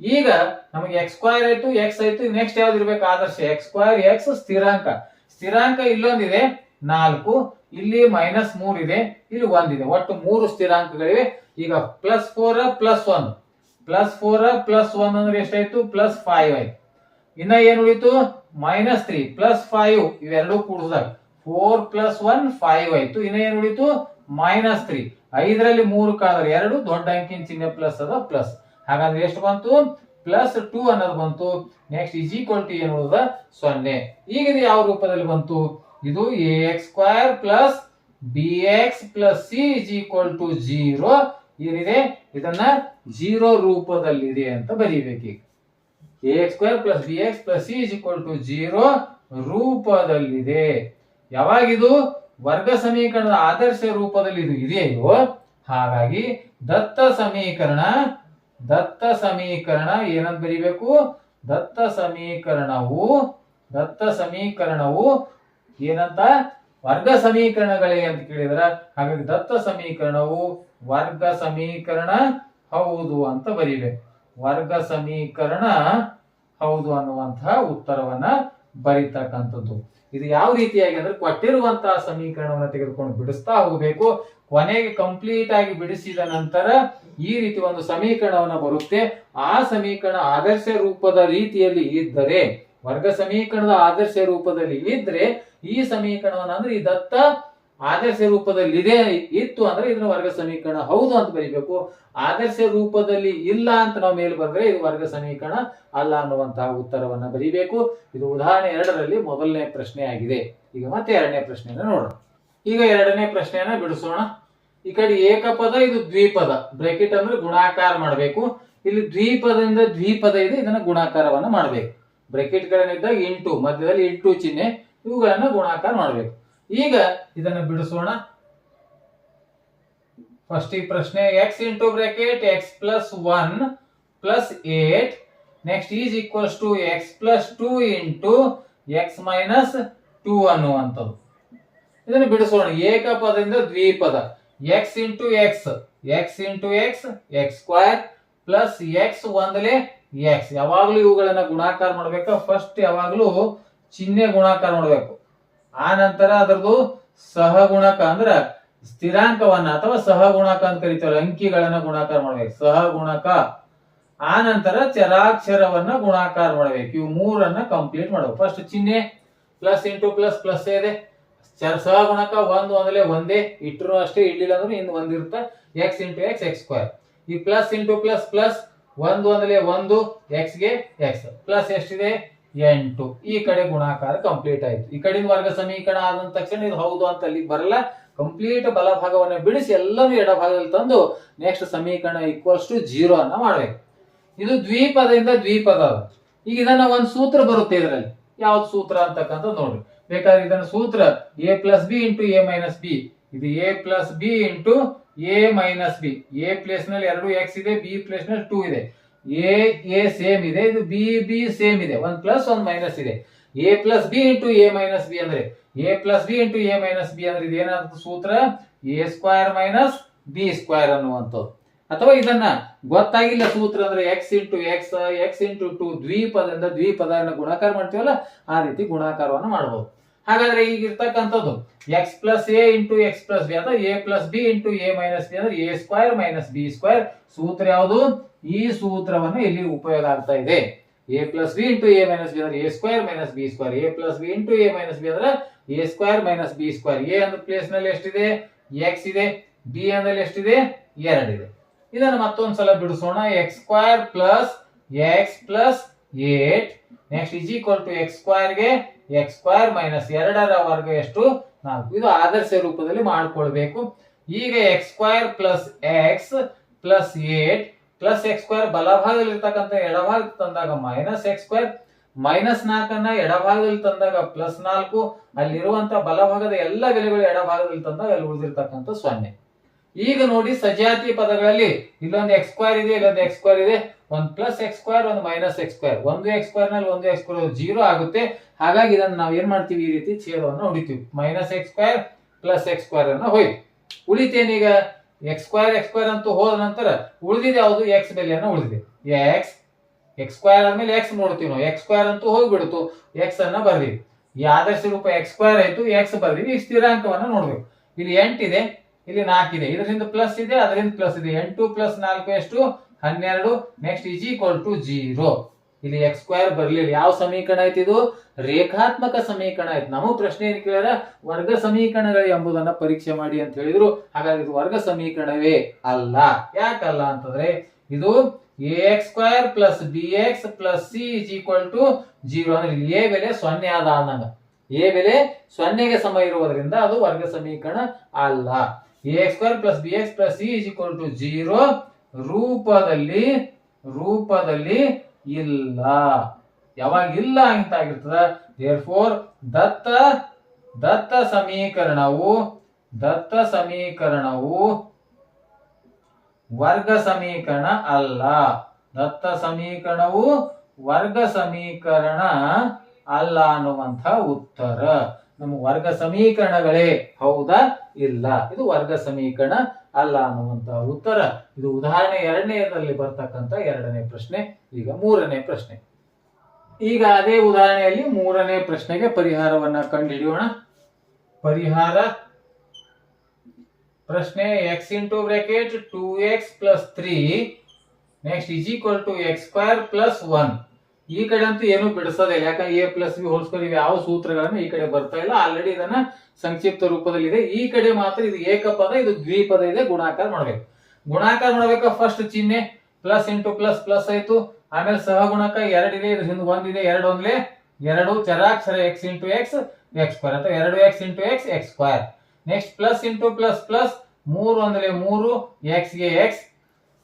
ಈಗ ನಮಗೆ ಎಕ್ಸ್ ಸ್ಕ್ವೇರ್ ಆಯ್ತು ಎಕ್ಸ್ ಆಯ್ತು ನೆಕ್ಸ್ಟ್ ಯಾವ್ದು ಇರ್ಬೇಕು? ಆದರ್ಶ ಎಕ್ಸ್ ಸ್ಕ್ವೇರ್ ಎಕ್ಸ್ ಸ್ಥಿರಾಂಕ. ಸ್ಥಿರಾಂಕ ಇಲ್ಲೊಂದಿದೆ, ನಾಲ್ಕು, ಇಲ್ಲಿ ಮೈನಸ್ ಮೂರ್ ಇದೆ, ಇಲ್ಲಿ ಒಂದಿದೆ ಒಟ್ಟು ಮೂರು ಸ್ಥಿರಾಂಕಗಳಿವೆ. ಈಗ plus four plus one plus four plus one ಅಂದ್ರೆ ಎಷ್ಟಾಯ್ತು? ಪ್ಲಸ್ ಫೈವ್ ಆಯ್ತು. ಇನ್ನ ಏನ್ ಉಳಿತು? ಮೈನಸ್ ತ್ರೀ ಪ್ಲಸ್ ಫೈವ್ ಇವೆರಡೂ ಕೂಡಿಸಿದಾಗ ಫೋರ್ ಪ್ಲಸ್ ಒನ್ ಫೈವ್ ಆಯ್ತು. ಇನ್ನ ಏನ್ ಉಳಿತು? Minus three. ಐದರಲ್ಲಿ ಮೂರು ಕಳೆದ್ರೆ ಎರಡು, ದೊಡ್ಡ ಅಂಕಿನ ಚಿಹ್ನೆ ಪ್ಲಸ್ ಅದ ಪ್ಲಸ್. ಹಾಗಾದ್ರೆ ಎಷ್ಟು ಬಂತು? ಪ್ಲಸ್ ಟೂ ಅನ್ನೋದು ಬಂತು. ನೆಕ್ಸ್ಟ್ ಇಸ್ ಈಕ್ವಲ್ ಏನು ಸೊನ್ನೆ. ಈಗ ಇದು ಯಾವ ರೂಪದಲ್ಲಿ ಬಂತು? ಇದು A X square plus B X plus C is equal to zero ಏನಿದೆ? ಇದನ್ನ ಜೀರೋ ರೂಪದಲ್ಲಿದೆ ಅಂತ ಬರೀಬೇಕು A X square plus B X plus C is equal to zero ರೂಪದಲ್ಲಿದೆ. ಯಾವಾಗಿದು? ವರ್ಗ ಸಮೀಕರಣದ ಆದರ್ಶ ರೂಪದಲ್ಲಿ ಇದು ಇದೆಯೋ, ಹಾಗಾಗಿ ದತ್ತ ಸಮೀಕರಣ ದತ್ತ ಸಮೀಕರಣ ಏನಂತ ಬರಿಬೇಕು? ದತ್ತ ಸಮೀಕರಣವು ದತ್ತ ಸಮೀಕರಣವು ಏನಂತ? ವರ್ಗ ಸಮೀಕರಣಗಳೇ ಅಂತ ಕೇಳಿದ್ರ. ಹಾಗಾಗಿ ದತ್ತ ಸಮೀಕರಣವು ವರ್ಗ ಸಮೀಕರಣ ಹೌದು ಅಂತ ಬರಿಬೇಕು. ವರ್ಗ ಸಮೀಕರಣ ಹೌದು ಅನ್ನುವಂತಹ ಉತ್ತರವನ್ನ ಬರೀತಕ್ಕಂಥದ್ದು. ಇದು ಯಾವ ರೀತಿಯಾಗಿ ಅಂದ್ರೆ ಕೊಟ್ಟಿರುವಂತಹ ಸಮೀಕರಣವನ್ನು ತೆಗೆದುಕೊಂಡು ಬಿಡಿಸ್ತಾ ಹೋಗಬೇಕು. ಕೊನೆಗೆ ಕಂಪ್ಲೀಟ್ ಆಗಿ ಬಿಡಿಸಿದ ನಂತರ ಈ ರೀತಿ ಒಂದು ಸಮೀಕರಣವನ್ನು ಬರುತ್ತೆ. ಆ ಸಮೀಕರಣ ಆದರ್ಶ ರೂಪದ ರೀತಿಯಲ್ಲಿ ಇದ್ದರೆ, ವರ್ಗ ಸಮೀಕರಣದ ಆದರ್ಶ ರೂಪದಲ್ಲಿ ಇದ್ರೆ ಈ ಸಮೀಕರಣವನ್ನು ಅಂದ್ರೆ ಈ ದತ್ತ ಆದರ್ಶ ರೂಪದಲ್ಲಿ ಇದೆ, ಇತ್ತು ಅಂದ್ರೆ ಇದನ್ನ ವರ್ಗ ಸಮೀಕರಣ ಹೌದು ಅಂತ ಬರೀಬೇಕು. ಆದರ್ಶ ರೂಪದಲ್ಲಿ ಇಲ್ಲ ಅಂತ ನಾವು ಮೇಲೆ ಬಂದ್ರೆ ಇದು ವರ್ಗ ಸಮೀಕರಣ ಅಲ್ಲ ಅನ್ನುವಂತಹ ಉತ್ತರವನ್ನ ಬರೀಬೇಕು. ಇದು ಉದಾಹರಣೆ ಎರಡರಲ್ಲಿ ಮೊದಲನೇ ಪ್ರಶ್ನೆ ಆಗಿದೆ. ಈಗ ಮತ್ತೆ ಎರಡನೇ ಪ್ರಶ್ನೆಯನ್ನ ನೋಡೋಣ. ಈಗ ಎರಡನೇ ಪ್ರಶ್ನೆಯನ್ನ ಬಿಡಿಸೋಣ. ಈ ಕಡೆ ಏಕಪದ, ಇದು ದ್ವಿಪದ. ಬ್ರಾಕೆಟ್ ಅಂದ್ರೆ ಗುಣಾಕಾರ ಮಾಡಬೇಕು. ಇಲ್ಲಿ ದ್ವಿಪದದಿಂದ ದ್ವಿಪದ ಇದೆ, ಇದನ್ನ ಗುಣಾಕಾರವನ್ನ ಮಾಡಬೇಕು. ಬ್ರೆಕೆಟ್ ಗಳನ್ನಿದ್ದಾಗ ಇಂಟು, ಮಧ್ಯದಲ್ಲಿ ಇಂಟು ಚಿಹ್ನೆ, ಇವುಗಳನ್ನ ಗುಣಾಕಾರ ಮಾಡಬೇಕು. ಈಗ ಇದನ್ನ ಬಿಡಿಸೋಣ. ಫಸ್ಟ್ ಈ ಪ್ರಶ್ನೆ X into bracket X plus one plus eight next is equals to X plus two into X minus two ಅನ್ನುವಂಥದ್ದು. ಇದನ್ನು ಬಿಡಿಸೋಣ. ಏಕಪದದಿಂದ ದ್ವಿಪದ. X into X X into X X square plus X ಒಂದಲೇ ಎಕ್ಸ್ ಯಾವಾಗಲೂ ಇವುಗಳನ್ನ ಗುಣಾಕಾರ ಮಾಡಬೇಕು? ಫಸ್ಟ್ ಯಾವಾಗಲೂ ಚಿಹ್ನೆ ಗುಣಾಕಾರ ಮಾಡಬೇಕು. ಆ ನಂತರ ಅದರದ್ದು ಸಹಗುಣಕ ಅಂದ್ರ ಸ್ಥಿರಾಂಕವನ್ನ ಅಥವಾ ಸಹಗುಣಕ ಅಂತ ಕರಿತೇವೆ ಅಂಕಿಗಳನ್ನ ಗುಣಾಕಾರ ಮಾಡ್ಬೇಕು. ಸಹಗುಣಕ. ಆ ನಂತರ ಚರಾಕ್ಷರವನ್ನ ಗುಣಾಕಾರ ಮಾಡ್ಬೇಕು. ಇವು ಮೂರನ್ನ ಕಂಪ್ಲೀಟ್ ಮಾಡ್ಬೇಕು. ಫಸ್ಟ್ ಚಿಹ್ನೆ ಪ್ಲಸ್ ಇಂಟು ಪ್ಲಸ್ ಪ್ಲಸ್ ಇದೆ. ಚರ, ಸಹಗುಣಕ ಒಂದು ಅಂದ್ರೆ ಒಂದೇ. ಇಟ್ಟರು ಅಷ್ಟೇ, ಇಡ್ಲಿಲ್ಲ ಅಂದ್ರೆ ಇನ್ನು ಒಂದಿರುತ್ತೆ X into X X square ಈ ಪ್ಲಸ್ ಇಂಟು ಪ್ಲಸ್ ಪ್ಲಸ್ ಒಂದು ಅಂದ್ರೆ ಒಂದು ಎಕ್ಸ್ಗೆ ಎಕ್ಸ್ ಪ್ಲಸ್ ಎಷ್ಟಿದೆ? ಎಂಟು. ಈ ಕಡೆ ಗುಣಾಕಾರ ಕಂಪ್ಲೀಟ್ ಆಯ್ತು. ಈ ಕಡೆಯಿಂದ ವರ್ಗ ಸಮೀಕರಣ ಆದ ತಕ್ಷಣ ಇದು ಹೌದು ಅಂತ ಅಲ್ಲಿ ಬರಲ್ಲ. ಕಂಪ್ಲೀಟ್ ಬಲಭಾಗವನ್ನು ಬಿಡಿಸಿ ಎಲ್ಲನೂ ಎಡಭಾಗದಲ್ಲಿ ತಂದು ನೆಕ್ಸ್ಟ್ ಸಮೀಕರಣ ಈಕ್ವಲ್ಸ್ ಟು ಜೀರೋ ಅನ್ನ ಮಾಡ್ಬೇಕು. ಇದು ದ್ವಿಪದದಿಂದ ದ್ವಿಪದ ಈಗ ಇದನ್ನ ಒಂದು ಸೂತ್ರ ಬರುತ್ತೆ ಇದರಲ್ಲಿ. ಯಾವ್ದು ಸೂತ್ರ ಅಂತಕ್ಕಂಥ ನೋಡ್ರಿ. ಬೇಕಾದ್ರೆ ಇದನ್ನ ಸೂತ್ರ A plus B into A minus B ಇದು A plus B into A minus B A ಪ್ಲೇಸ್ನಲ್ಲಿ ಎರಡು ಎಕ್ಸ್ ಇದೆ ಬಿ ಪ್ಲೇಸ್ನಲ್ಲಿ ಟೂ ಇದೆ. ಎ ಎ ಸೇಮ್ ಇದೆ. ಇದು ಬಿ ಬಿ ಸೇಮ್ ಇದೆ. ಒಂದ್ ಪ್ಲಸ್ ಒಂದ್ ಮೈನಸ್ ಇದೆ. A plus B into A minus B ಅಂದ್ರೆ A plus B into A minus B ಅಂದ್ರೆ ಇದೇನಾದ ಸೂತ್ರ? A square minus B square ಅನ್ನುವಂಥದ್ದು. ಅಥವಾ ಇದನ್ನ ಗೊತ್ತಾಗಿಲ್ಲ ಸೂತ್ರ ಅಂದ್ರೆ X into X X into two ದ್ವಿಪದದಿಂದ ದ್ವಿಪದ ಗುಣಾಕಾರ ಮಾಡ್ತೀವಲ್ಲ, ಆ ರೀತಿ ಗುಣಾಕಾರವನ್ನು ಮಾಡಬಹುದು ಹಾಗಾದ್ರೆ ಈಗ ಇರ್ತಕ್ಕಂಥದ್ದು X plus A into X plus B ಅಥವಾ A plus B into A minus B ಅಂದ್ರೆ A square minus B square ಸೂತ್ರ ಯಾವುದು? ಈ ಸೂತ್ರವನ್ನು ಇಲ್ಲಿ ಉಪಯೋಗ ಆಗ್ತಾ ಇದೆ. A plus B into A minus B ಅಂದ್ರೆ A square minus B square A plus B into A minus B ಅಂದ್ರೆ A square minus B square A ಅಂದ್ರೆ ಪ್ಲೇಸ್ನಲ್ಲಿ ಎಷ್ಟಿದೆ? ಎಕ್ಸ್ ಇದೆ. ಬಿ ಅಂದ್ರೆ ಎಷ್ಟಿದೆ? ಎರಡಿದೆ ಇದನ್ನು ಮತ್ತೊಂದ್ಸಲ ಬಿಡಿಸೋಣ. X square plus X plus eight next is equal to X ಸ್ಕ್ವೇರ್ಗೆ ಎಕ್ಸ್ ಸ್ಕ್ವೇರ್ ಮೈನಸ್ ಎರಡರ ವರ್ಗ ಎಷ್ಟು? ನಾಲ್ಕು. ಇದು ಆದರ್ಶ ರೂಪದಲ್ಲಿ ಮಾಡ್ಕೊಳ್ಬೇಕು. ಈಗ X square plus X plus eight plus X square ಬಲಭಾಗದಲ್ಲಿ ಇರ್ತಕ್ಕಂಥ ಎಡಭಾಗ ತಂದಾಗ ಮೈನಸ್ ಎಕ್ಸ್ ಸ್ಕ್ವೇರ್ ಮೈನಸ್ ನಾಲ್ಕನ್ನ ಎಡಭಾಗದಲ್ಲಿ ತಂದಾಗ ಪ್ಲಸ್ ನಾಲ್ಕು. ಅಲ್ಲಿರುವಂತ ಬಲಭಾಗದ ಎಲ್ಲ ಬೆಲೆಗಳು ಎಡಭಾಗದಲ್ಲಿ ತಂದಾಗ ಅಲ್ಲಿ ಉಳಿದಿರ್ತಕ್ಕಂಥ ಸೊನ್ನೆ. ಈಗ ನೋಡಿ ಸಜಾತಿ ಪದಗಳಲ್ಲಿ ಇಲ್ಲೊಂದು ಸ್ಕ್ವೇರ್ ಇದೆ ಇಲ್ಲೊಂದು ಎಕ್ಸ್ ಸ್ಕ್ವೇರ್ ಇದೆ ಒಂದು ಪ್ಲಸ್ ಸ್ಕ್ವೇರ್ ಒಂದು ಮೈನಸ್ ಸ್ಕ್ವೇರ್ ಒಂದು ಎಕ್ಸ್ ಸ್ಕ್ವೇರ್ನಲ್ಲಿ ಒಂದು ಎಕ್ಸ್ ಸ್ಕ್ವೇರ್ ಜೀರೋ ಆಗುತ್ತೆ ಹಾಗಾಗಿ ಇದನ್ನ ನಾವು ಏನ್ ಮಾಡ್ತೀವಿ ಈ ರೀತಿ ಛೇದವನ್ನು ಹೊಡಿತೀವಿ minus X square plus X square ಅನ್ನ ಹೋಯ್ತು ಉಳಿತೇನೀಗ ಎಕ್ಸ್ ಸ್ಕ್ವೇರ್ ಅಂತೂ ಹೋದ ನಂತರ ಉಳಿದಿದೆ ಯಾವುದು ಎಕ್ಸ್ ಬೆಲೆಯನ್ನು ಉಳಿದಿದೆ ಎಕ್ಸ್ ಎಕ್ಸ್ ಸ್ಕ್ವೇರ್ ಆದ್ಮೇಲೆ ಎಕ್ಸ್ ನೋಡ್ತೀವಿ ನಾವು ಸ್ಕ್ವೇರ್ ಅಂತೂ ಹೋಗ್ಬಿಡ್ತು ಎಕ್ಸ್ ಅನ್ನ ಬರ್ದಿವಿ ಆದರ್ಶ ರೂಪ ಎಕ್ಸ್ ಸ್ಕ್ವೇರ್ ಆಯ್ತು ಎಕ್ಸ್ ಬರ್ದಿವಿ ಈ ಸ್ಥಿರಾಂಕವನ್ನು ನೋಡ್ಬೇಕು ಇಲ್ಲಿ ಎಂಟಿದೆ ಇಲ್ಲಿ ನಾಲ್ಕಿದೆ ಇದರಿಂದ ಪ್ಲಸ್ ಇದೆ, ಅದರಿಂದ ಪ್ಲಸ್ ಇದೆ. ಎಂಟು ಪ್ಲಸ್ ನಾಲ್ಕು ಎಷ್ಟು? ಹನ್ನೆರಡು. Next is equal to zero ಇಲ್ಲಿ ಎಕ್ಸ್ ಸ್ಕ್ವೇರ್ ಬರಲಿಲ್ಲ ಯಾವ ಸಮೀಕರಣ ಆಯ್ತು ಇದು? ರೇಖಾತ್ಮಕ ಸಮೀಕರಣ ಆಯ್ತು. ನಮಗ್ ಪ್ರಶ್ನೆ ಏನು ಕೇಳ್ಯಾರ? ವರ್ಗ ಸಮೀಕರಣಗಳು ಎಂಬುದನ್ನ ಪರೀಕ್ಷೆ ಮಾಡಿ ಅಂತ ಹೇಳಿದ್ರು. ಹಾಗಾದ್ರೆ ಇದು ವರ್ಗ ಸಮೀಕರಣವೇ ಅಲ್ಲ. ಯಾಕಲ್ಲ ಅಂತಂದ್ರೆ ಇದು A X square plus B X plus C is equal to zero ಅಂದ್ರೆ ಇಲ್ಲಿ ಎ ಬೆಲೆ ಸೊನ್ನೆ ಆದ ಅನ್ನಂಗ ಎ ಬೆಲೆ ಸೊನ್ನೆಗೆ ಸಮ ಇರುವುದರಿಂದ ಅದು ವರ್ಗ ಸಮೀಕರಣ ಅಲ್ಲ. X square plus B plus C zero ರೂಪದಲ್ಲಿ ರೂಪದಲ್ಲಿ ಇಲ್ಲ. ಯಾವಾಗ ಇಲ್ಲ ಅಂತ ಆಗಿರ್ತದ ಫೋರ್ ದತ್ತ ದತ್ತ ಸಮೀಕರಣವು ದತ್ತ ಸಮೀಕರಣವು ವರ್ಗ ಸಮೀಕರಣ ಅಲ್ಲ. ದತ್ತ ಸಮೀಕರಣವು ವರ್ಗ ಸಮೀಕರಣ ಅಲ್ಲ ಅನ್ನುವಂಥ ಉತ್ತರ. ನಮ್ಮ ವರ್ಗ ಸಮೀಕರಣಗಳೇ. ಹೌದಾ? ಇಲ್ಲ. ಇದು ವರ್ಗ ಸಮೀಕರಣ ಅಲ್ಲ ಅನ್ನುವಂತಹ ಉತ್ತರ. ಇದು ಉದಾಹರಣೆ ಎರಡನೆಯದಲ್ಲಿ ಬರ್ತಕ್ಕಂಥ ಎರಡನೇ ಪ್ರಶ್ನೆ, ಈಗ ಮೂರನೇ ಪ್ರಶ್ನೆ. ಈಗ ಅದೇ ಉದಾಹರಣೆಯಲ್ಲಿ ಮೂರನೇ ಪ್ರಶ್ನೆಗೆ ಪರಿಹಾರವನ್ನ ಕಂಡುಹಿಡಿಯೋಣ. ಪರಿಹಾರ. ಪ್ರಶ್ನೆ X into bracket two X plus three next is equal to X square plus one ಈ ಕಡೆ ಅಂತೂ ಏನು ಬಿಡಿಸೋದಿಲ್ಲ ಯಾಕಂದ್ರೆ A plus B whole square ಇವು ಯಾವ ಸೂತ್ರಗಳನ್ನ ಈ ಕಡೆ ಬರ್ತಾ ಇಲ್ಲ. ಆಲ್ರೆಡಿ ಇದನ್ನ ಸಂಕ್ಷಿಪ್ತ ರೂಪದಲ್ಲಿ ಇದೆ ಈ ಕಡೆ ಮಾತ್ರ ಇದು ಏಕಪದ, ಇದು ದ್ವಿಪದ ಇದೆ. ಗುಣಾಕಾರ ಮಾಡ್ಬೇಕು ಗುಣಾಕಾರ ಮಾಡ್ಬೇಕು ಫಸ್ಟ್ ಚಿಹ್ನೆ ಪ್ಲಸ್ ಇಂಟು ಪ್ಲಸ್ ಪ್ಲಸ್ ಆಯ್ತು. ಆಮೇಲೆ ಸಹಗುಣಕ ಎರಡಿದೆ ಇದ್ರ ಹಿಂದೆ ಒಂದಿದೆ, ಎರಡು ಒಂದ್ಲೆ ಎರಡು. ಚರಾಕ್ಷರ X into X X square ಅಥವಾ ಎರಡು X into X X square next plus into plus plus ಮೂರು ಅಂದ್ರೆ ಮೂರು ಎಕ್ಸ್ಗೆ ಎಕ್ಸ್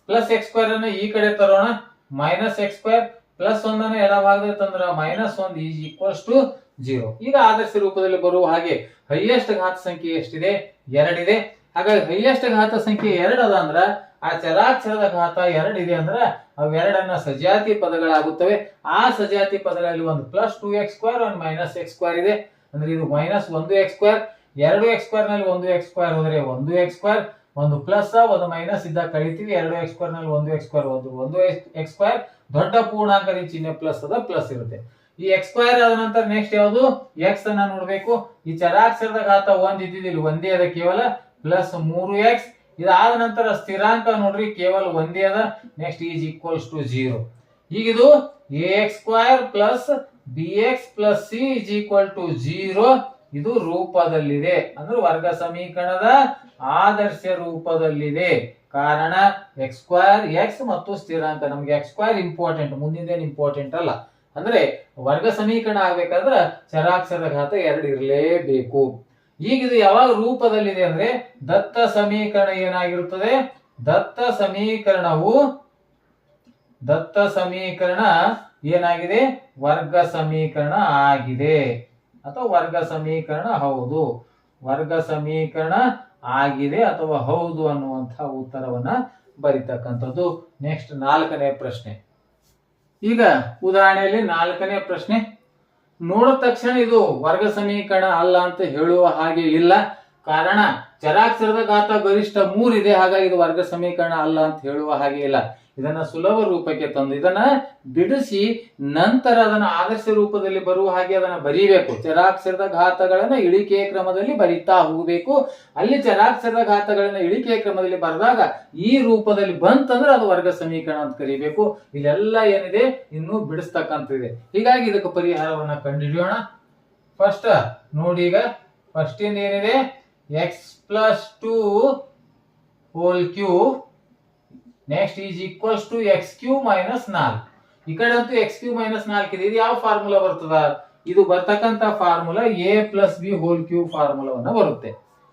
ಪ್ಲಸ್ ಎಕ್ಸ್ ಸ್ಕ್ವೇರ್ ಅನ್ನು ಈ ಕಡೆ ತರೋಣ. ಮೈನಸ್ ಎಕ್ಸ್ ಸ್ಕ್ವೇರ್ ಪ್ಲಸ್ ಒಂದನ್ನ ಎಡಭಾಗದಲ್ಲಿ ತಂದ್ರ ಮೈನಸ್ ಒಂದ್ ಈಸ್ ಈಕ್ವಲ್ಸ್ ಟು ಜೀರೋ ಈಗ ಆದರ್ಶ ರೂಪದಲ್ಲಿ ಬರುವ ಹಾಗೆ ಹೈಯೆಸ್ಟ್ ಘಾತ ಸಂಖ್ಯೆ ಎಷ್ಟಿದೆ? ಎರಡಿದೆ. ಹಾಗಾಗಿ ಹೈಯೆಸ್ಟ್ ಘಾತ ಸಂಖ್ಯೆ ಎರಡು ಅದ ಅಂದ್ರ ಆ ಚರಾಕ್ಷರದ ಘಾತ ಎರಡಿದೆ ಅಂದ್ರ ಅವೆರಡನ್ನ ಸಜಾತಿ ಪದಗಳಾಗುತ್ತವೆ. ಆ ಸಜಾತಿ ಪದಗಳಲ್ಲಿ ಒಂದು ಪ್ಲಸ್ ಟೂ ಎಕ್ಸ್ ಸ್ಕ್ವೇರ್ ಒಂದು ಮೈನಸ್ ಎಕ್ಸ್ ಸ್ಕ್ವೇರ್ ಇದೆ. ಅಂದ್ರೆ ಇದು ಮೈನಸ್ ಒಂದು ಎಕ್ಸ್ ಸ್ಕ್ವೇರ್ ಎರಡು ಎಕ್ಸ್ ಸ್ಕ್ವೇರ್ನಲ್ಲಿ ಒಂದು ಎಕ್ಸ್ ಸ್ಕ್ವೇರ್ ಹೋದ್ರೆ ಒಂದು ಎಕ್ಸ್ ಸ್ಕ್ವೇರ್ ಒಂದು ಪ್ಲಸ್ ಒಂದು ಮೈನಸ್ ಇದ್ದಾಗ ಕಳಿತೀವಿ ಎರಡು ಎಕ್ಸ್ ಸ್ಕ್ವೇರ್ನಲ್ಲಿ ಒಂದು ಎಕ್ಸ್ ಸ್ಕ್ವೇರ್ ಒಂದು ಒಂದು ಎಕ್ಸ್ ಸ್ಕ್ವೇರ್ ದೊಡ್ಡ ಪೂರ್ಣಾಂಕದ ಚಿಹ್ನೆ ಪ್ಲಸ್ ಅದ ಪ್ಲಸ್ ಇರುತ್ತೆ. ಈ ಎಕ್ಸ್ಪೈರ್ ಆದ ನಂತರ ನೆಕ್ಸ್ಟ್ ಯಾವುದು? ಎಕ್ಸ್ ಅನ್ನ ನೋಡ್ಬೇಕು. ಈ ಚರಾಕ್ಷರದ ಘಾತ ಒಂದ್ ಇದ್ದಿದ್ದಿಲ್ಲ ಒಂದೇ ಅದ ಕೇವಲ ಪ್ಲಸ್ ಮೂರು ಎಕ್ಸ್ ಇದಾದ ನಂತರ ಸ್ಥಿರಾಂಕ ನೋಡ್ರಿ, ಕೇವಲ ಒಂದೇ ಅದ. Next is equals to zero ಈಗ ಇದು A X square plus B X plus C is equal to zero ಇದು ರೂಪದಲ್ಲಿದೆ. ಅಂದ್ರೆ ವರ್ಗ ಸಮೀಕರಣದ ಆದರ್ಶ ರೂಪದಲ್ಲಿದೆ. ಕಾರಣ ಎಕ್ಸ್ ಸ್ಕ್ವೇರ್ ಎಕ್ಸ್ ಮತ್ತು ಸ್ಥಿರಾಂಕ ನಮ್ಗೆ ಎಕ್ಸ್ ಸ್ಕ್ವೇರ್ ಇಂಪಾರ್ಟೆಂಟ್ ಮುಂದಿನ ಇಂಪಾರ್ಟೆಂಟ್ ಅಲ್ಲ. ಅಂದ್ರೆ ವರ್ಗ ಸಮೀಕರಣ ಆಗ್ಬೇಕಾದ್ರೆ ಚರಾಕ್ಷರ ಘಾತ ಎರಡು ಇರಲೇಬೇಕು. ಈಗ ಇದು ಯಾವಾಗ ರೂಪದಲ್ಲಿದೆ ಅಂದ್ರೆ ದತ್ತ ಸಮೀಕರಣ ಏನಾಗಿರುತ್ತದೆ? ದತ್ತ ಸಮೀಕರಣವು ದತ್ತ ಸಮೀಕರಣ ಏನಾಗಿದೆ? ವರ್ಗ ಸಮೀಕರಣ ಆಗಿದೆ. ಅಥವಾ ವರ್ಗ ಸಮೀಕರಣ ಹೌದು. ವರ್ಗ ಸಮೀಕರಣ ಆಗಿದೆ ಅಥವಾ ಹೌದು ಅನ್ನುವಂಥ ಉತ್ತರವನ್ನ ಬರಿತಕ್ಕಂಥದ್ದು ನೆಕ್ಸ್ಟ್ ನಾಲ್ಕನೇ ಪ್ರಶ್ನೆ. ಈಗ ಉದಾಹರಣೆಯಲ್ಲಿ ನಾಲ್ಕನೇ ಪ್ರಶ್ನೆ. ನೋಡಿದ ತಕ್ಷಣ ಇದು ವರ್ಗ ಸಮೀಕರಣ ಅಲ್ಲ ಅಂತ ಹೇಳುವ ಹಾಗೆ ಇಲ್ಲ. ಕಾರಣ ಚರಾಕ್ಷರದ ಘಾತ ಗರಿಷ್ಠ ಮೂರಿದೆ ಹಾಗಾಗಿ ಇದು ವರ್ಗ ಸಮೀಕರಣ ಅಲ್ಲ ಅಂತ ಹೇಳುವ ಹಾಗೆ ಇಲ್ಲ. ಇದನ್ನ ಸುಲಭ ರೂಪಕ್ಕೆ ತಂದು ಇದನ್ನ ಬಿಡಿಸಿ ನಂತರ ಅದನ್ನ ಆದರ್ಶ ರೂಪದಲ್ಲಿ ಬರುವ ಹಾಗೆ ಅದನ್ನ ಬರೀಬೇಕು. ಚರಾಕ್ಷರದ ಘಾತಗಳನ್ನ ಇಳಿಕೆಯ ಕ್ರಮದಲ್ಲಿ ಬರಿತಾ ಹೋಗಬೇಕು. ಅಲ್ಲಿ ಚರಾಕ್ಷರದ ಘಾತಗಳನ್ನ ಇಳಿಕೆಯ ಕ್ರಮದಲ್ಲಿ ಬರೆದಾಗ ಈ ರೂಪದಲ್ಲಿ ಬಂತಂದ್ರೆ ಅದು ವರ್ಗ ಸಮೀಕರಣ ಅಂತ ಕರಿಬೇಕು. ಇಲ್ಲೆಲ್ಲ ಏನಿದೆ? ಇನ್ನು ಬಿಡಿಸ್ತಕ್ಕಂಥದ್ದಿದೆ. ಹೀಗಾಗಿ ಇದಕ್ಕೆ ಪರಿಹಾರವನ್ನ ಕಂಡುಹಿಡಿಯೋಣ. ಫಸ್ಟ್ ನೋಡಿ ಈಗ. ಫಸ್ಟ್ ಏನಿದೆ? X plus two whole cube next is equals to X cube minus ನಾಲ್ಕು ಈ ಕಡೆ ಅಂತೂ ಎಕ್ಸ್ ಕ್ಯೂ ಮೈನಸ್ ನಾಲ್ಕು ಇದೆ ಇದು ಯಾವ ಫಾರ್ಮುಲಾ ಬರ್ತದ? ಇದು ಬರ್ತಕ್ಕಂತ formula A plus B whole cube ಫಾರ್ಮುಲಾವನ್ನ ಬರುತ್ತೆ.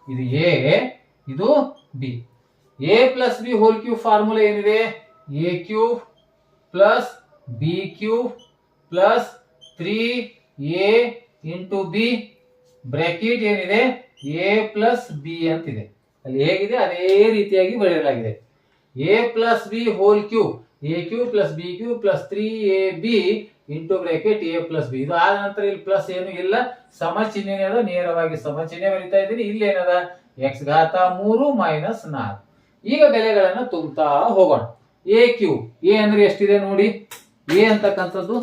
ಇದು ಎ ಇದು B A plus B whole cube formula ಏನಿದೆ? A cube plus B cube plus three A into B bracket ಏನಿದೆ? ಎ ಪ್ಲಸ್ ಬಿ ಅಂತಿದೆ. ಅಲ್ಲಿ ಹೇಗಿದೆ? ಅದೇ ರೀತಿಯಾಗಿ ಬರೆಯಲಾಗಿದೆ. A plus B whole cube A cube plus B cube plus three A B into bracket A plus B ಇದು ಆದ ನಂತರ ಇಲ್ಲಿ ಪ್ಲಸ್ ಏನು ಇಲ್ಲ. ಸಮ ಚಿಹ್ನೆ ಅದ ನೇರವಾಗಿ ಸಮ ಚಿಹ್ನೆ ಬರಿತಾ ಇದ್ದೀನಿ. ಇಲ್ಲಿ ಏನದ? ಎಕ್ಸ್ ಘಾತ ಮೂರು ಮೈನಸ್ ನಾಲ್ಕು. ಈಗ ಬೆಲೆಗಳನ್ನು ತುಂಬ್ತಾ ಹೋಗೋಣ. ಎ ಕ್ಯೂ ಎ ಅಂದ್ರೆ ಎಷ್ಟಿದೆ ನೋಡಿ? ಎ ಅಂತಕ್ಕಂಥದ್ದು.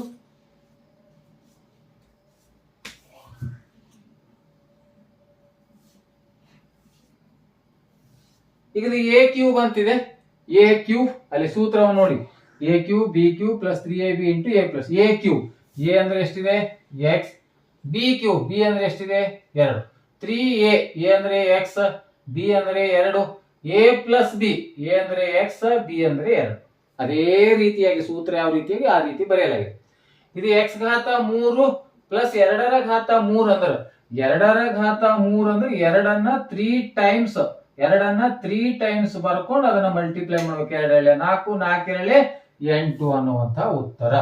ಈಗ ಎ ಕ್ಯೂಬ್ ಅಂತಿದೆ ಎ ಕ್ಯೂ ಅಲ್ಲಿ ಸೂತ್ರವನ್ನು ನೋಡಿ. A cube B cube plus three A B into A plus A cube A ಅಂದ್ರೆ ಎಷ್ಟಿದೆ? ಎಕ್ಸ್ ಬಿ ಕ್ಯೂ ಬಿ ಅಂದ್ರೆ ಎಷ್ಟಿದೆ? ಎರಡು. ತ್ರೀ ಎ ಎ ಅಂದ್ರೆ ಎಕ್ಸ್ ಬಿ ಅಂದ್ರೆ ಎರಡು. ಎ ಪ್ಲಸ್ ಬಿ ಎ ಅಂದ್ರೆ ಎಕ್ಸ್ ಬಿ ಅಂದ್ರೆ ಎರಡು. ಅದೇ ರೀತಿಯಾಗಿ ಸೂತ್ರ ಯಾವ ರೀತಿಯಾಗಿ? ಆ ರೀತಿ ಬರೆಯಲಾಗಿದೆ. ಇದು ಎಕ್ಸ್ ಘಾತ ಮೂರು ಪ್ಲಸ್ ಎರಡರ ಘಾತ ಮೂರು ಅಂದ್ರೆ, ಎರಡರ ಘಾತ ಮೂರು ಅಂದ್ರೆ ಎರಡನ್ನ ತ್ರೀ ಟೈಮ್ಸ್ ಎರಡನ್ನ ತ್ರೀ ಟೈಮ್ಸ್ ಬರ್ಕೊಂಡು ಅದನ್ನ ಮಲ್ಟಿಪ್ಲೈ ಮಾಡ್ಬೇಕು. ಎರಡೆರಳೆ ನಾಲ್ಕು ನಾಲ್ಕೆರಳೆ ಎಂಟು ಅನ್ನುವಂತ ಉತ್ತರ.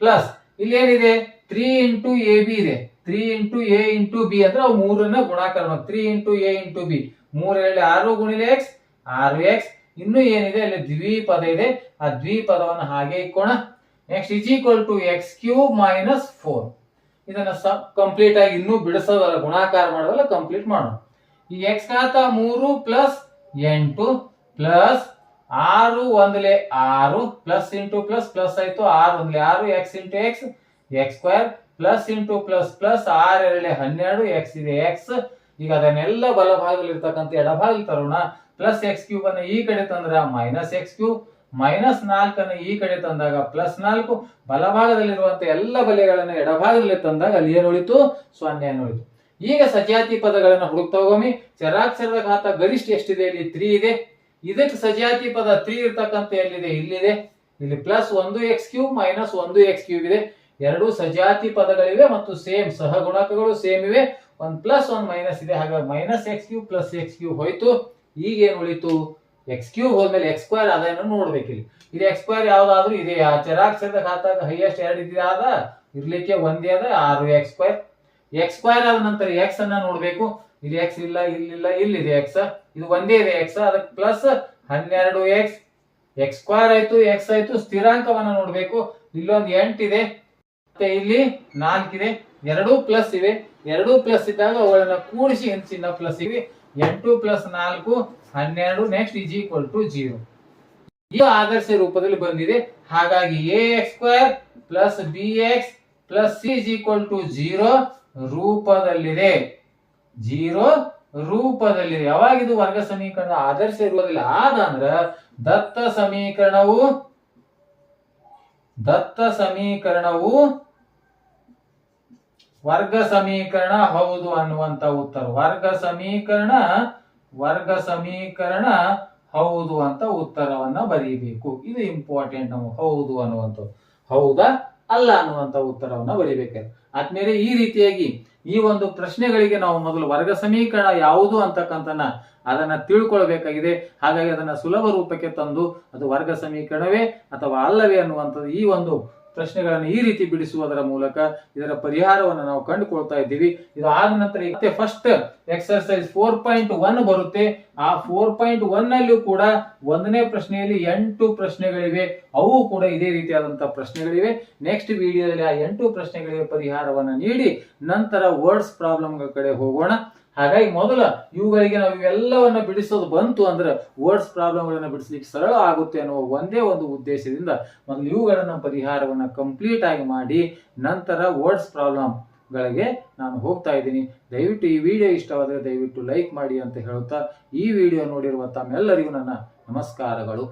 ಪ್ಲಸ್ ಇಲ್ಲಿ ಏನಿದೆ? ತ್ರೀ ಇಂಟು ಎ ಬಿ ಇದೆ. Three into A into B ಅಂದ್ರೆ ಅವು ಮೂರನ್ನ ಗುಣಾಕಾರ three into A into B ಮೂರೆರಳೆ ಆರು ಗುಣಿಲೆ ಎಕ್ಸ್ ಆರು ಎಕ್ಸ್ ಇನ್ನು ಏನಿದೆ? ಅಲ್ಲಿ ದ್ವಿಪದ ಇದೆ. ಆ ದ್ವಿಪದವನ್ನು ಹಾಗೆ ಇಕ್ಕೋಣ. Next is equal to X cube minus four ಇದನ್ನ ಕಂಪ್ಲೀಟ್ ಆಗಿ ಇನ್ನೂ ಬಿಡಿಸೋದಲ್ಲ, ಗುಣಾಕಾರ ಮಾಡೋದಲ್ಲ ಕಂಪ್ಲೀಟ್ ಮಾಡೋಣ. ಈ ಎಕ್ಸ್ ಘಾತ ಮೂರು ಪ್ಲಸ್ ಎಂಟು ಪ್ಲಸ್ ಆರು ಒಂದ್ಲೆ ಆರು ಪ್ಲಸ್ ಇಂಟು ಪ್ಲಸ್ ಪ್ಲಸ್ ಆಯ್ತು ಆರು ಒಂದ್ಲೆ ಆರು X into X X square plus into plus plus R ಎರಡಲೆ ಹನ್ನೆರಡು ಎಕ್ಸ್ ಇದೆ ಎಕ್ಸ್ ಈಗ ಅದನ್ನೆಲ್ಲ ಬಲಭಾಗದಲ್ಲಿ ಇರ್ತಕ್ಕಂಥ ಎಡಭಾಗದಲ್ಲಿ ತರೋಣ. ಪ್ಲಸ್ ಎಕ್ಸ್ ಕ್ಯೂಬ್ ಅನ್ನು ಈ ಕಡೆ ತಂದ್ರೆ ಮೈನಸ್ ಎಕ್ಸ್ ಕ್ಯೂಬ್ ಮೈನಸ್ ನಾಲ್ಕನ್ನು ಈ ಕಡೆ ತಂದಾಗ ಪ್ಲಸ್ ನಾಲ್ಕು. ಬಲಭಾಗದಲ್ಲಿರುವಂತಹ ಎಲ್ಲ ಬಲೆಗಳನ್ನು ಎಡಭಾಗದಲ್ಲಿ ತಂದಾಗ ಅಲ್ಲಿ ಏನು ಉಳಿತು? ಸೊನ್ನೆ ಉಳಿತು. ಈಗ ಸಜಾತಿ ಪದಗಳನ್ನು ಹುಡುಕ್ತಾ ಹೋಗೋಮಿ ಚರಾಕ್ಷರದ ಘಾತ ಗರಿಷ್ಠ ಎಷ್ಟಿದೆ? ಇಲ್ಲಿ ತ್ರೀ ಇದೆ. ಇದಕ್ಕೆ ಸಜಾತಿ ಪದ ತ್ರೀ ಇರ್ತಕ್ಕಂಥ ಎಲ್ಲಿದೆ? ಇಲ್ಲಿದೆ. ಇಲ್ಲಿ ಪ್ಲಸ್ ಒಂದು ಎಕ್ಸ್ ಕ್ಯೂಬ್ ಮೈನಸ್ ಒಂದು ಎಕ್ಸ್ ಕ್ಯೂಬ್ ಇದೆ. ಎರಡು ಸಜಾತಿ ಪದಗಳಿವೆ ಮತ್ತು ಸೇಮ್ ಸಹಗುಣಕಗಳು ಸೇಮ್ ಇವೆ. ಒಂದ್ ಪ್ಲಸ್ ಒಂದ್ ಮೈನಸ್ ಇದೆ. ಹಾಗಾಗಿ minus X cube plus X cube ಹೋಯ್ತು. ಈಗ ಏನ್ ಉಳಿತು? ಎಕ್ಸ್ ಕ್ಯೂಬ್ ಹೋದ್ಮೇಲೆ ಎಕ್ಸ್ ಸ್ಕ್ವೇರ್ ಅದನ್ನು ನೋಡ್ಬೇಕಿಲ್ಲಿ ಇಲ್ಲಿ. ಎಕ್ಸ್ ಸ್ಕ್ವೇರ್ ಯಾವ್ದಾದ್ರು ಇದೆ ಆ ಚರಾಕ್ಷರದ ಘಾತ ಹೈಯೆಸ್ಟ್ ಎರಡು ಇದೆಯಾ ಆದ. ಇರ್ಲಿಕ್ಕೆ ಒಂದೇ ಅದ ಆರು ಎಕ್ಸ್ ಸ್ಕ್ವೇರ್ ಎಕ್ಸ್ ಸ್ಕ್ವೇರ್ ಆದ ನಂತರ ಎಕ್ಸ್ ಅನ್ನ ನೋಡ್ಬೇಕು. ಇಲ್ಲಿ ಎಕ್ಸ್ ಇಲ್ಲ, ಇಲ್ಲಿಲ್ಲ, ಇಲ್ಲಿದೆ ಎಕ್ಸ್ ಇದು ಒಂದೇ ಇದೆ ಎಕ್ಸ್ ಅದಕ್ಕೆ ಪ್ಲಸ್ ಹನ್ನೆರಡು ಎಕ್ಸ್ ಎಕ್ಸ್ ಸ್ಕ್ವೇರ್ ಆಯ್ತು ಎಕ್ಸ್ ಆಯ್ತು, ಸ್ಥಿರಾಂಕವನ್ನ ನೋಡ್ಬೇಕು. ಇಲ್ಲೊಂದು ಎಂಟಿದೆ ಮತ್ತೆ ಇಲ್ಲಿ ನಾಲ್ಕಿದೆ ಎರಡು ಪ್ಲಸ್ ಇವೆ. ಎರಡು ಪ್ಲಸ್ ಇದ್ದಾಗ ಅವುಗಳನ್ನ ಕೂಡಿಸಿ ಹೆಂಚಿನ ಪ್ಲಸ್ ಇವೆ. ಎಂಟು ಪ್ಲಸ್ ನಾಲ್ಕು, ಹನ್ನೆರಡು next is equal to zero ಇದು ಆದರ್ಶ ರೂಪದಲ್ಲಿ ಬಂದಿದೆ. ಹಾಗಾಗಿ A X square plus B X plus C is equal to zero ರೂಪದಲ್ಲಿದೆ. ಜೀರೋ ರೂಪದಲ್ಲಿದೆ. ಯಾವಾಗ ಇದು ವರ್ಗ ಸಮೀಕರಣ ಆದರ್ಶ ಇರುವುದಿಲ್ಲ. ಆದ ಅಂದ್ರ ದತ್ತ ಸಮೀಕರಣವು ದತ್ತ ಸಮೀಕರಣವು ವರ್ಗ ಸಮೀಕರಣ ಹೌದು ಅನ್ನುವಂತ ಉತ್ತರ. ವರ್ಗ ಸಮೀಕರಣ ವರ್ಗ ಸಮೀಕರಣ ಹೌದು ಅಂತ ಉತ್ತರವನ್ನ ಬರೀಬೇಕು. ಇದು ಇಂಪಾರ್ಟೆಂಟ್ ನಾವು ಹೌದು ಅನ್ನುವಂಥದ್ದು. ಹೌದಾ? ಅಲ್ಲ ಅನ್ನುವಂತ ಉತ್ತರವನ್ನ ಬರೀಬೇಕು. ಆದ್ಮೇಲೆ ಈ ರೀತಿಯಾಗಿ ಈ ಒಂದು ಪ್ರಶ್ನೆಗಳಿಗೆ ನಾವು ಮೊದಲು ವರ್ಗ ಸಮೀಕರಣ ಯಾವುದು ಅಂತಕ್ಕಂತನ ಅದನ್ನ ತಿಳ್ಕೊಳ್ಬೇಕಾಗಿದೆ. ಹಾಗಾಗಿ ಅದನ್ನ ಸುಲಭ ರೂಪಕ್ಕೆ ತಂದು ಅದು ವರ್ಗ ಸಮೀಕರಣವೇ ಅಥವಾ ಅಲ್ಲವೇ ಅನ್ನುವಂಥದ್ದು ಈ ಒಂದು ಪ್ರಶ್ನೆಗಳನ್ನು ಈ ರೀತಿ ಬಿಡಿಸುವುದರ ಮೂಲಕ ಇದರ ಪರಿಹಾರವನ್ನು ನಾವು ಕಂಡುಕೊಳ್ತಾ ಇದ್ದೀವಿ. ಇದು ಆದ ನಂತರ ಮತ್ತೆ first exercise four point one ಬರುತ್ತೆ. ಆ ಫೋರ್ ಪಾಯಿಂಟ್ ಒನ್ ಕೂಡ ಒಂದನೇ ಪ್ರಶ್ನೆಯಲ್ಲಿ ಎಂಟು ಪ್ರಶ್ನೆಗಳಿವೆ. ಅವು ಕೂಡ ಇದೇ ರೀತಿಯಾದಂತಹ ಪ್ರಶ್ನೆಗಳಿವೆ. ನೆಕ್ಸ್ಟ್ ವಿಡಿಯೋದಲ್ಲಿ ಆ ಎಂಟು ಪ್ರಶ್ನೆಗಳಿಗೆ ಪರಿಹಾರವನ್ನು ನೀಡಿ ನಂತರ ವರ್ಡ್ಸ್ ಪ್ರಾಬ್ಲಮ್ ಕಡೆ ಹೋಗೋಣ. ಹಾಗಾಗಿ ಮೊದಲ ಇವುಗಳಿಗೆ ನಾವು ಇವೆಲ್ಲವನ್ನ ಬಿಡಿಸೋದು ಬಂತು ಅಂದ್ರೆ ವರ್ಡ್ಸ್ ಪ್ರಾಬ್ಲಮ್ಗಳನ್ನ ಬಿಡಿಸ್ಲಿಕ್ಕೆ ಸರಳ ಆಗುತ್ತೆ ಅನ್ನುವ ಒಂದೇ ಒಂದು ಉದ್ದೇಶದಿಂದ ಮೊದಲು ಇವುಗಳನ್ನು ಪರಿಹಾರವನ್ನ ಕಂಪ್ಲೀಟ್ ಆಗಿ ಮಾಡಿ ನಂತರ ವರ್ಡ್ಸ್ ಪ್ರಾಬ್ಲಮ್ ಗಳಿಗೆ ನಾನು ಹೋಗ್ತಾ ಇದ್ದೀನಿ. ದಯವಿಟ್ಟು ಈ ವಿಡಿಯೋ ಇಷ್ಟವಾದರೆ ದಯವಿಟ್ಟು ಲೈಕ್ ಮಾಡಿ ಅಂತ ಹೇಳುತ್ತಾ ಈ ವಿಡಿಯೋ ನೋಡಿರುವ ತಮ್ಮೆಲ್ಲರಿಗೂ ನನ್ನ ನಮಸ್ಕಾರಗಳು.